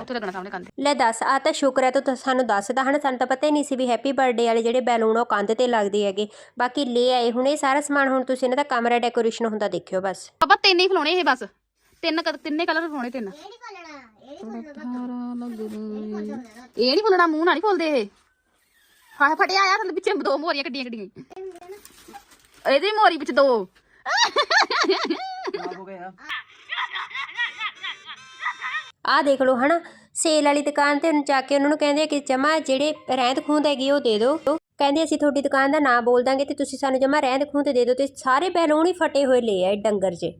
ਉੱਥੇ ਲੱਗਣਾ ਸਾਹਮਣੇ ਕੰਧ ਤੇ। ਲੈ ਦੱਸ ਆ ਤਾਂ ਸ਼ੁਕਰ ਹੈ ਤੂੰ ਤਾਂ ਸਾਨੂੰ ਦੱਸਦਾ ਹਨ। ਸਾਨੂੰ ਤਾਂ ਪਤਾ ਹੀ ਨਹੀਂ ਸੀ ਵੀ ਹੈਪੀ ਬਰਥਡੇ ਵਾਲੇ ਜਿਹੜੇ ਬੈਲੂਨ ਉਹ ਕੰਧ ਤੇ ਲੱਗਦੇ ਹੈਗੇ। ਬਾਕੀ ਲੈ ਆਏ ਹੁਣ ਇਹ ਸਾਰਾ ਸਮਾਨ। ਹੁਣ ਤੁਸੀਂ ਇਹਨਾਂ ਦਾ ਕਮਰਾ ਡੈਕੋਰੇਸ਼ਨ ਹੁੰਦਾ ਦੇਖਿਓ ਬਸ। ਆਪਾਂ ਤਿੰਨ ਹੀ ਫਲਾਉਣੇ ਇਹ ਬਸ। ਤਿੰਨ ਕ- ਤਿੰਨੇ ਕਲਰ ਫਲਾਉਣੇ ਤਿੰਨ। ਇਹ ਨਹੀਂ ਫੁੱਲਣਾ ਮੂੰਹ ਨਾਲ ਨਹੀਂ ਫੁੱਲਦੇ ਇਹ। ਹਾਂ ਫਟਿਆ ਆ ਥੱਲੇ ਪਿੱਛੇ ਦੋ ਮੋਰੀਆਂ ਕੱਢੀਆਂ ਕੱਢੀਆਂ ਇਹਦੀ ਮੋਰੀ ਵਿੱਚ ਦੋ। ਆਹ ਦੇਖ ਲਓ ਹਨਾ? ਸੇਲ ਵਾਲੀ ਦੁਕਾਨ ਤੇ ਉਹਨੂੰ ਜਾ ਕੇ ਉਹਨਾਂ ਨੂੰ ਕਹਿੰਦੇ ਆ ਕਿ ਜਮਾ ਜਿਹੜੇ ਰਹਿੰਦ ਖੂੰਦ ਹੈਗੀ ਉਹ ਦੇ ਦਿਓ। ਕਹਿੰਦੇ ਅਸੀਂ ਤੁਹਾਡੀ ਦੁਕਾਨ ਦਾ ਨਾਮ ਬੋਲ ਦਾਂਗੇ ਤੇ ਤੁਸੀਂ ਸਾਨੂੰ ਜਮਾ ਰਹਿੰਦ ਖੂੰਦ ਦੇ ਦਿਓ ਤੇ ਸਾਰੇ ਬੈਲੂਨ ਹੀ ਫਟੇ ਹੋਏ ਲੈ ਆਏ ਡੰਗਰ ਜੇ।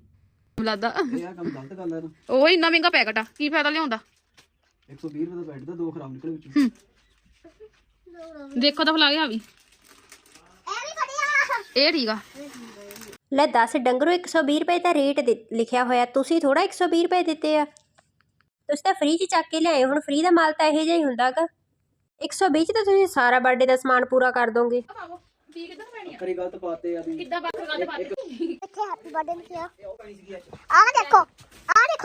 ਲੱਗਦਾ। ਇਹ ਕੰਮ ਗਲਤ ਗੱਲ ਹੈ ਉਹ ਇੰਨਾ ਮਹਿੰਗਾ ਪੈਕਟ ਆ ਕੀ ਫਾਇਦਾ ਲਿਆਉਂਦਾ 120 ਰੁਪਏ ਦਾ ਬੈੱਡ ਦਾ ਦੋ ਖਰਾਬ ਨਿਕਲੇ ਵਿੱਚੋਂ। ਦੇਖੋ ਤਾਂ ਫਲਾ ਗਿਆ ਵੀ। ਇਹ ਠੀਕ ਆ। ਲੈ 10 ਡੰਗਰੋ 120 ਰੁਪਏ ਦਾ ਰੇਟ ਲਿਖਿਆ ਹੋਇਆ। ਤੁਸੀਂ ਥੋੜਾ 120 ਰੁਪਏ ਦਿੱਤੇ ਆ। ਤੁਸੀਂ ਤਾਂ ਫ੍ਰੀ ਚ ਚੱਕ ਕੇ ਲਿਆਏ ਹੁਣ ਫ੍ਰੀ ਦਾ ਮਾਲ ਤਾਂ ਇਹੋ ਜਿਹਾ ਹੀ ਹੁੰਦਾਗਾ। 120 ਚ ਤਾਂ ਤੁਸੀਂ ਸਾਰਾ ਬਰਥਡੇ ਦਾ ਸਮਾਨ ਪੂਰਾ ਕਰ ਦੋਗੇ। ਕਰੀ ਗਲਤ ਪਾਤੇ ਆ ਵੀ। ਕਿੱਦਾਂ ਬਾਕਰ ਗੱਲ ਪਾ ਆ ਦੇਖ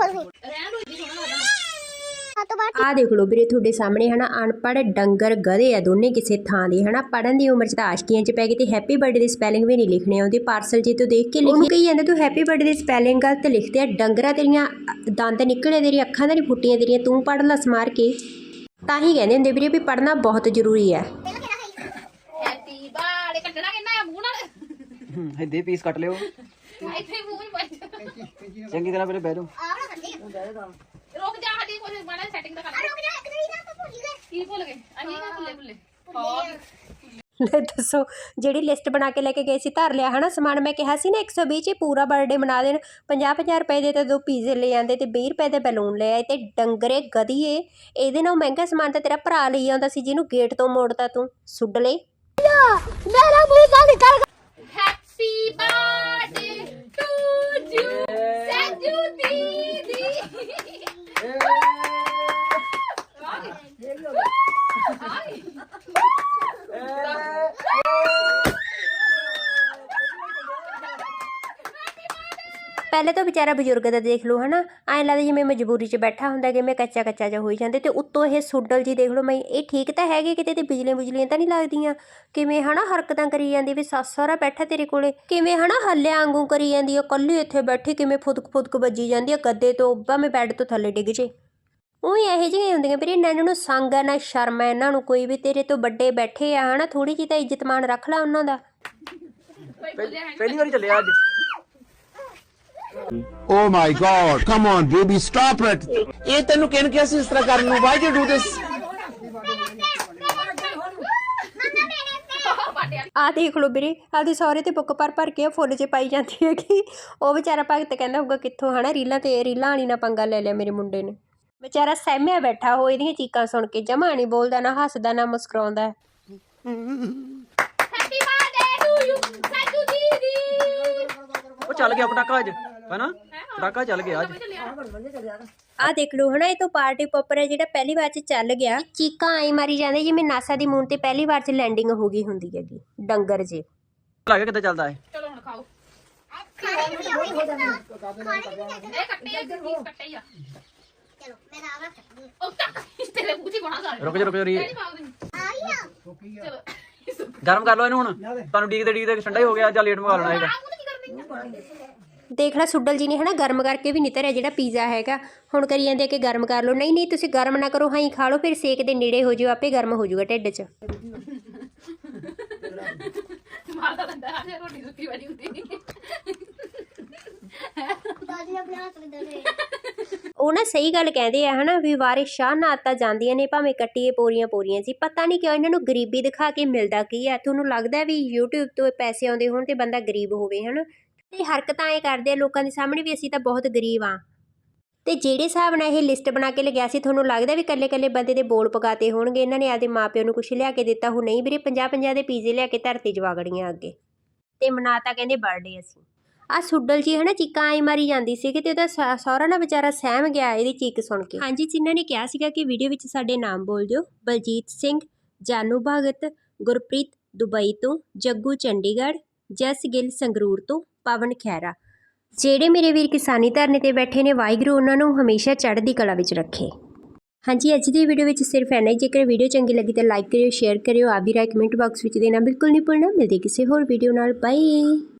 ਲਓ ਵੀਰੇ ਤੁਹਾਡੇ ਸਾਹਮਣੇ ਹਨਾ ਅਨਪੜ੍ਹ ਡੰਗਰ ਗਧੇ ਆ ਦੋਨੇ ਕਿਸੇ ਥਾਂ ਦੇ ਹਨਾ। ਪੜਨ ਦੀ ਉਮਰ 'ਚ ਤਾਂ ਆਸ਼ਕੀਆਂ 'ਚ ਪੈ ਗਈ ਤੇ ਹੈਪੀ ਬਰਥਡੇ ਦੀ ਸਪੈਲਿੰਗ ਵੀ ਨਹੀਂ ਲਿਖਣੀ ਆਉਂਦੀ। ਪਾਰਸਲ ਜੇ ਤੂੰ ਦੇਖ ਕੇ ਲਿਖੀ ਕਹੀ ਜਾਂਦਾ ਤੂੰ ਹੈਪੀ ਬਰਥਡੇ ਦੀ ਸਪੈਲਿੰਗ ਗਲਤ ਲਿਖਦੇ ਆ। ਡੰਗਰਾ ਤੇਰੀਆਂ ਦੰਦ ਨਿਕਲੇ ਤੇਰੀ ਅੱਖਾਂ ਤਾਂ ਨਹੀਂ ਫੁੱਟੀਆਂ ਤੇਰੀਆਂ। ਤੂੰ ਪੜ ਲਾ ਸਮਾਰ ਕੇ। ਤਾਂ ਹੀ ਕਹਿੰਦੇ ਹੁੰਦੇ ਵੀਰੇ ਵੀ ਪੜਨਾ ਬਹੁਤ ਜ਼ਰੂਰੀ ਹੈ ਹੈਪੀ ਬਰਥਡੇ ਕੱਢਣਾ ਕਿੰਨਾ ਆ ਮੂੰਹ ਨਾਲ। ਹਿੱਦੇ ਪੀਸ ਕੱਟ ਲਿਓ। ਇੱਥੇ ਮੂੰਹ ਹੀ ਚੰਗੀ ਤਰ੍ਹਾਂ ਪਹਿਲੇ ਬਹਿ ਜਾਓ। ਰੁਕ ਜਾ ਸਾਡੀ ਕੋਈ ਬਣਾ ਸੈਟਿੰਗ ਦਾ। ਕਰ ਰੁਕ ਜਾ ਕੀ ਭੁੱਲ ਗਏ? ਅਸੀਂ ਨਾ ਭੁੱਲੇ ਭੁੱਲੇ। ਹਾਂ ਲੈ ਦੱਸੋ ਜਿਹੜੀ ਲਿਸਟ ਬਣਾ ਕੇ ਲੈ ਕੇ ਗਏ ਸੀ ਧਰ ਲਿਆ ਹਨਾ? ਸਮਾਨ ਮੈਂ ਕਿਹਾ ਸੀ ਨਾ 120 ਚ ਹੀ ਪੂਰਾ ਬਰਥਡੇ ਮਨਾ ਦੇਣ। 50 50 ਰੁਪਏ ਦੇ ਤਾਂ ਦੋ ਪੀਜ਼ੇ ਲੈ ਆਂਦੇ ਤੇ 20 ਰੁਪਏ ਦੇ ਬੈਲੂਨ ਲੈ ਆਏ ਤੇ ਡੰਗਰੇ ਗਧੀਏ। ਇਹਦੇ ਨਾਲ ਮਹਿੰਗਾ ਸਮਾਨ ਤਾਂ ਤੇਰਾ ਭਰਾ ਲਈ ਆਉਂਦਾ ਸੀ ਜਿਹਨੂੰ ਗੇਟ ਤੋਂ ਮੋੜਤਾ ਤੂੰ। ਸੁੱਡ ਲੈ ਹੈਪੀ ਬਰਥਡੇ ਟੂ ਯੂ ਸੈਜੂ ਦੀਦੀ। Ê. Ê. Ê. Ê. ਪਹਿਲੇ ਤਾਂ ਵਿਚਾਰਾ ਬਜ਼ੁਰਗ ਦਾ ਦੇਖ ਲਓ, ਹਨਾ। ਐਂ ਲੱਗਦਾ ਜਿਵੇਂ ਮਜਬੂਰੀ 'ਚ ਬੈਠਾ ਹੁੰਦਾ ਜਿਵੇਂ ਕੱਚਾ ਕੱਚਾ ਜਿਹਾ ਹੋਈ ਜਾਂਦੇ ਤੇ ਉੱਤੋਂ ਇਹ ਸੁੱਡਲ ਜੀ ਦੇਖ ਲਓ, ਮੈਂ ਇਹ ਠੀਕ ਤਾਂ ਹੈਗੇ ਕਿਤੇ ਤੇ ਬਿਜਲੀਆਂ ਬੁਜਲੀਆਂ ਤਾਂ ਨਹੀਂ ਲੱਗਦੀਆਂ? ਕਿਵੇਂ ਹਨਾ ਹਰਕਤਾਂ ਕਰੀ ਜਾਂਦੀ ਵੀ ਸੱਸ ਸਹੁਰਾ ਬੈਠਾ ਤੇਰੇ ਕੋਲੇ? ਕਿਵੇਂ ਹਨਾ ਹੱਲਿਆਂ ਵਾਂਗੂ ਕਰੀ ਜਾਂਦੀ ਆ, ਕੱਲੀ ਇੱਥੇ ਬੈਠੀ ਕਿਵੇਂ ਫੁਦਕ ਫੁਦਕ ਵੱਜੀ ਜਾਂਦੀ ਆ, ਗੱਦੇ ਤੋਂ ਭਾਵੇਂ ਬੈੱਡ ਤੋਂ ਥੱਲੇ ਡਿੱਗ ਜੇ। ਉਹ ਇਹੋ ਜਿਹੀਆਂ ਹੁੰਦੀਆਂ ਵੀਰੇ ਇਹਨਾਂ ਨੂੰ ਸੰਗ ਆ, ਨਾ ਸ਼ਰਮ ਹੈ ਇਹਨਾਂ ਨੂੰ ਕੋਈ ਵੀ, ਤੇਰੇ ਤੋਂ ਵੱਡੇ ਬੈਠੇ ਆ ਹਨਾ ਥੋੜੀ ਜਿਹੀ ਤਾਂ ਇੱਜਤਮਾਨ ਰੱਖ ਲੈ ਉਹਨਾਂ ਦਾ। ਪਹਿਲੀ ਵਾਰੀ ਚੱਲਿਆ ਅੱਜ। ਓ my god come on baby stop it ਇਹ ਤੈਨੂੰ ਕਿਹਨ ਕਿਹਾ ਸੀ ਇਸ ਤਰ੍ਹਾਂ ਕਰਨ ਨੂੰ? ਵਾਈ ਯੂ ਡੂ ਦਿਸ ਆ ਦੇਖ ਲੋ ਵੀਰੇ ਆਦੇ ਸਹੁਰੇ ਤੇ ਬੁੱਕ ਪਰ ਭਰ ਕੇ ਫੁੱਲ 'ਚ ਪਾਈ ਜਾਂਦੀ ਹੈ ਕਿ ਉਹ ਵਿਚਾਰਾ ਭਗਤ ਕਹਿੰਦਾ ਹੋਊਗਾ ਕਿੱਥੋਂ ਹਨਾ ਰੀਲਾਂ ਤੇ ਰੀਲਾਂ ਆਣੀ ਨਾ ਪੰਗਾ ਲੈ ਲਿਆ ਮੇਰੇ ਮੁੰਡੇ ਨੇ। ਵਿਚਾਰਾ ਸਹਿਮਿਆ ਬੈਠਾ ਹੋ ਇਹਦੀਆਂ ਚੀਕਾਂ ਸੁਣ ਕੇ ਜਮਾ ਨਹੀਂ ਬੋਲਦਾ ਨਾ ਹੱਸਦਾ ਨਾ ਮੁਸਕਰਾਉਂਦਾ। ਹੈਪੀ ਉਹ ਚੱਲ ਗਿਆ ਪਟਾਕਾ ਅੱਜ ਹਨਾ? ਪਟਾਕਾ ਚੱਲ ਗਿਆ ਅੱਜ। ਆ ਦੇਖ ਲਓ ਹਨਾ ਇਹ ਤੋਂ ਪਾਰਟੀ ਪੋਪਰ ਹੈ ਜਿਹੜਾ ਪਹਿਲੀ ਵਾਰ ਚ ਚੱਲ ਗਿਆ। ਚੀਕਾਂ ਆਈ ਮਾਰੀ ਜਾਂਦੇ ਜਿਵੇਂ ਨਾਸਾ ਦੀ ਮੂਨ ਤੇ ਪਹਿਲੀ ਵਾਰ ਚ ਲੈਂਡਿੰਗ ਹੋ ਗਈ ਹੁੰਦੀ ਹੈਗੀ ਡੰਗਰ ਜੇ। ਲੱਗੇ ਕਿੱਦਾਂ ਚੱਲਦਾ ਹੈ ਚਲੋ ਹੁਣ ਖਾਓ। ਰੁਕ ਜਾ ਰੁਕ ਜਾ ਰੀ ਗਰਮ ਕਰ ਲਓ ਇਹਨੂੰ ਹੁਣ। ਤੁਹਾਨੂੰ ਡੀਕ ਤੇ ਡੀਕ ਤੇ ਠੰਡਾ ਹੀ ਹੋ ਗਿਆ ਜਾਂ ਲੇਟ ਮੰਗਾ ਲੈਣਾ ਹੈਗਾ। ਆਹ ਕੀ ਕਰਨੀ ਆ ਦੇਖ ਲੈ ਸੁੱਡਲ ਜੀ ਨੇ ਹਨਾ ਗਰਮ ਕਰਕੇ ਵੀ ਨਹੀਂ ਧਰਿਆ ਜਿਹੜਾ ਪੀਜ਼ਾ ਹੈਗਾ। ਹੁਣ ਕਰੀ ਜਾਂਦੇ ਆ ਕਿ ਗਰਮ ਕਰ ਲਓ। ਨਹੀਂ ਨਹੀਂ ਤੁਸੀਂ ਗਰਮ ਨਾ ਕਰੋ ਹਾਂ ਹੀ ਖਾ ਲਓ ਫਿਰ ਸੇਕ ਦੇ ਨੇੜੇ ਹੋ ਜਿਓ ਆਪੇ ਗਰਮ ਹੋ ਜਾਊਗਾ ਢਿੱਡ 'ਚ। ਮਾਰਦਾ ਦੰਦਾ ਆ ਜੇ ਰੋਟੀ ਸੁੱਕੀ ਬਣੀ ਹੁੰਦੀ। ਉਹ ਨਾ ਸਹੀ ਗੱਲ ਕਹਿੰਦੇ ਆ ਹਨਾ ਵੀ ਵਾਰਿਸ ਸ਼ਾਹ ਨਾਲ ਤਾਂ ਜਾਂਦੀਆਂ ਨੇ ਭਾਵੇਂ ਕੱਟੀਏ ਪੋਰੀਆਂ ਪੋਰੀਆਂ ਸੀ ਪਤਾ ਨਹੀਂ ਕਿਉਂ ਇਹਨਾਂ ਨੂੰ ਗਰੀਬੀ ਦਿਖਾ ਕੇ ਮਿਲਦਾ ਕੀ ਆ? ਤੁਹਾਨੂੰ ਲੱਗਦਾ ਵੀ YouTube ਤੋਂ ਪੈਸੇ ਆਉਂਦੇ ਹੋਣ ਤੇ ਬੰਦਾ ਗਰੀਬ ਹੋਵੇ ਹਨਾ? ਤੇ ਹਰਕਤਾਂ ਐ ਕਰਦੇ ਆ ਲੋਕਾਂ ਦੇ ਸਾਹਮਣੇ ਵੀ ਅਸੀਂ ਤਾਂ ਬਹੁਤ ਗਰੀਬ ਆ ਤੇ ਜਿਹੜੇ ਹਿਸਾਬ ਨਾਲ ਇਹ ਲਿਸਟ ਬਣਾ ਕੇ ਲਗਿਆ ਸੀ, ਤੁਹਾਨੂੰ ਲੱਗਦਾ ਵੀ ਕੱਲੇ ਕੱਲੇ ਬੰਦੇ ਦੇ ਬੋਲ ਪਕਾਤੇ ਹੋਣਗੇ? ਇਹਨਾਂ ਨੇ ਆਦੇ ਮਾਪਿਆਂ ਨੂੰ ਕੁਝ ਲਿਆ ਕੇ ਦਿੱਤਾ? ਹੋ ਨਹੀਂ ਵੀਰੇ 50 50 ਦੇ ਪੀਜ਼ੇ ਲਿਆ ਕੇ ਧਰਤੀ ਜਵਾਗੜੀਆਂ ਅੱਗੇ। ਤੇ ਮਨਾਤਾ ਕਹਿੰਦੇ ਬਰਥਡੇ ਅਸੀਂ। ਆ ਸੁੱਡਲ ਜੀ ਹਨਾ ਚੀਕਾਂ ਆਈ ਮਾਰੀ ਜਾਂਦੀ ਸੀ ਤੇ ਉਹਦਾ ਸਹੁਰਾ ਨਾ ਵਿਚਾਰਾ ਸਹਿਮ ਗਿਆ ਇਹਦੀ ਚੀਕ ਸੁਣ ਕੇ। ਹਾਂਜੀ, ਜਿਨ੍ਹਾਂ ਨੇ ਕਿਹਾ ਸੀਗਾ ਕਿ ਵੀਡੀਓ ਵਿੱਚ ਸਾਡੇ ਨਾਮ ਬੋਲ ਦਿਓ। ਬਲਜੀਤ ਸਿੰਘ, ਜਾਨੂ ਭਗਤ, ਗੁਰਪ੍ਰੀਤ ਦੁਬਈ ਤੋਂ, ਜੱਗੂ ਚੰਡੀਗੜ੍ਹ, ਜਸ ਗਿੱਲ ਸੰਗਰੂਰ ਤੋਂ। ਪਵਨ ਖੈਰਾ ਜਿਹੜੇ ਮੇਰੇ ਵੀਰ ਕਿਸਾਨੀ ਧਰਨੇ ਤੇ ਬੈਠੇ ਨੇ, ਵਾਹਿਗੁਰੂ ਉਹਨਾਂ ਨੂੰ ਹਮੇਸ਼ਾ ਚੜ੍ਹਦੀ ਕਲਾ ਵਿੱਚ ਰੱਖੇ। ਹਾਂਜੀ, ਅੱਜ ਦੀ ਵੀਡੀਓ ਵਿੱਚ ਸਿਰਫ ਇੰਨਾ ਹੀ। ਜੇਕਰ ਵੀਡੀਓ ਚੰਗੀ ਲੱਗੀ ਤਾਂ ਲਾਈਕ ਕਰਿਓ, ਸ਼ੇਅਰ ਕਰਿਓ। ਆਪ ਦੀ ਰਾਏ ਕਮੈਂਟ ਬਾਕਸ ਵਿੱਚ ਦੇਣਾ ਬਿਲਕੁਲ ਨਹੀਂ ਭੁੱਲਣਾ। ਮਿਲਦੇ ਕਿਸੇ ਹੋਰ ਵੀਡੀਓ ਨਾਲ। ਬਾਏ!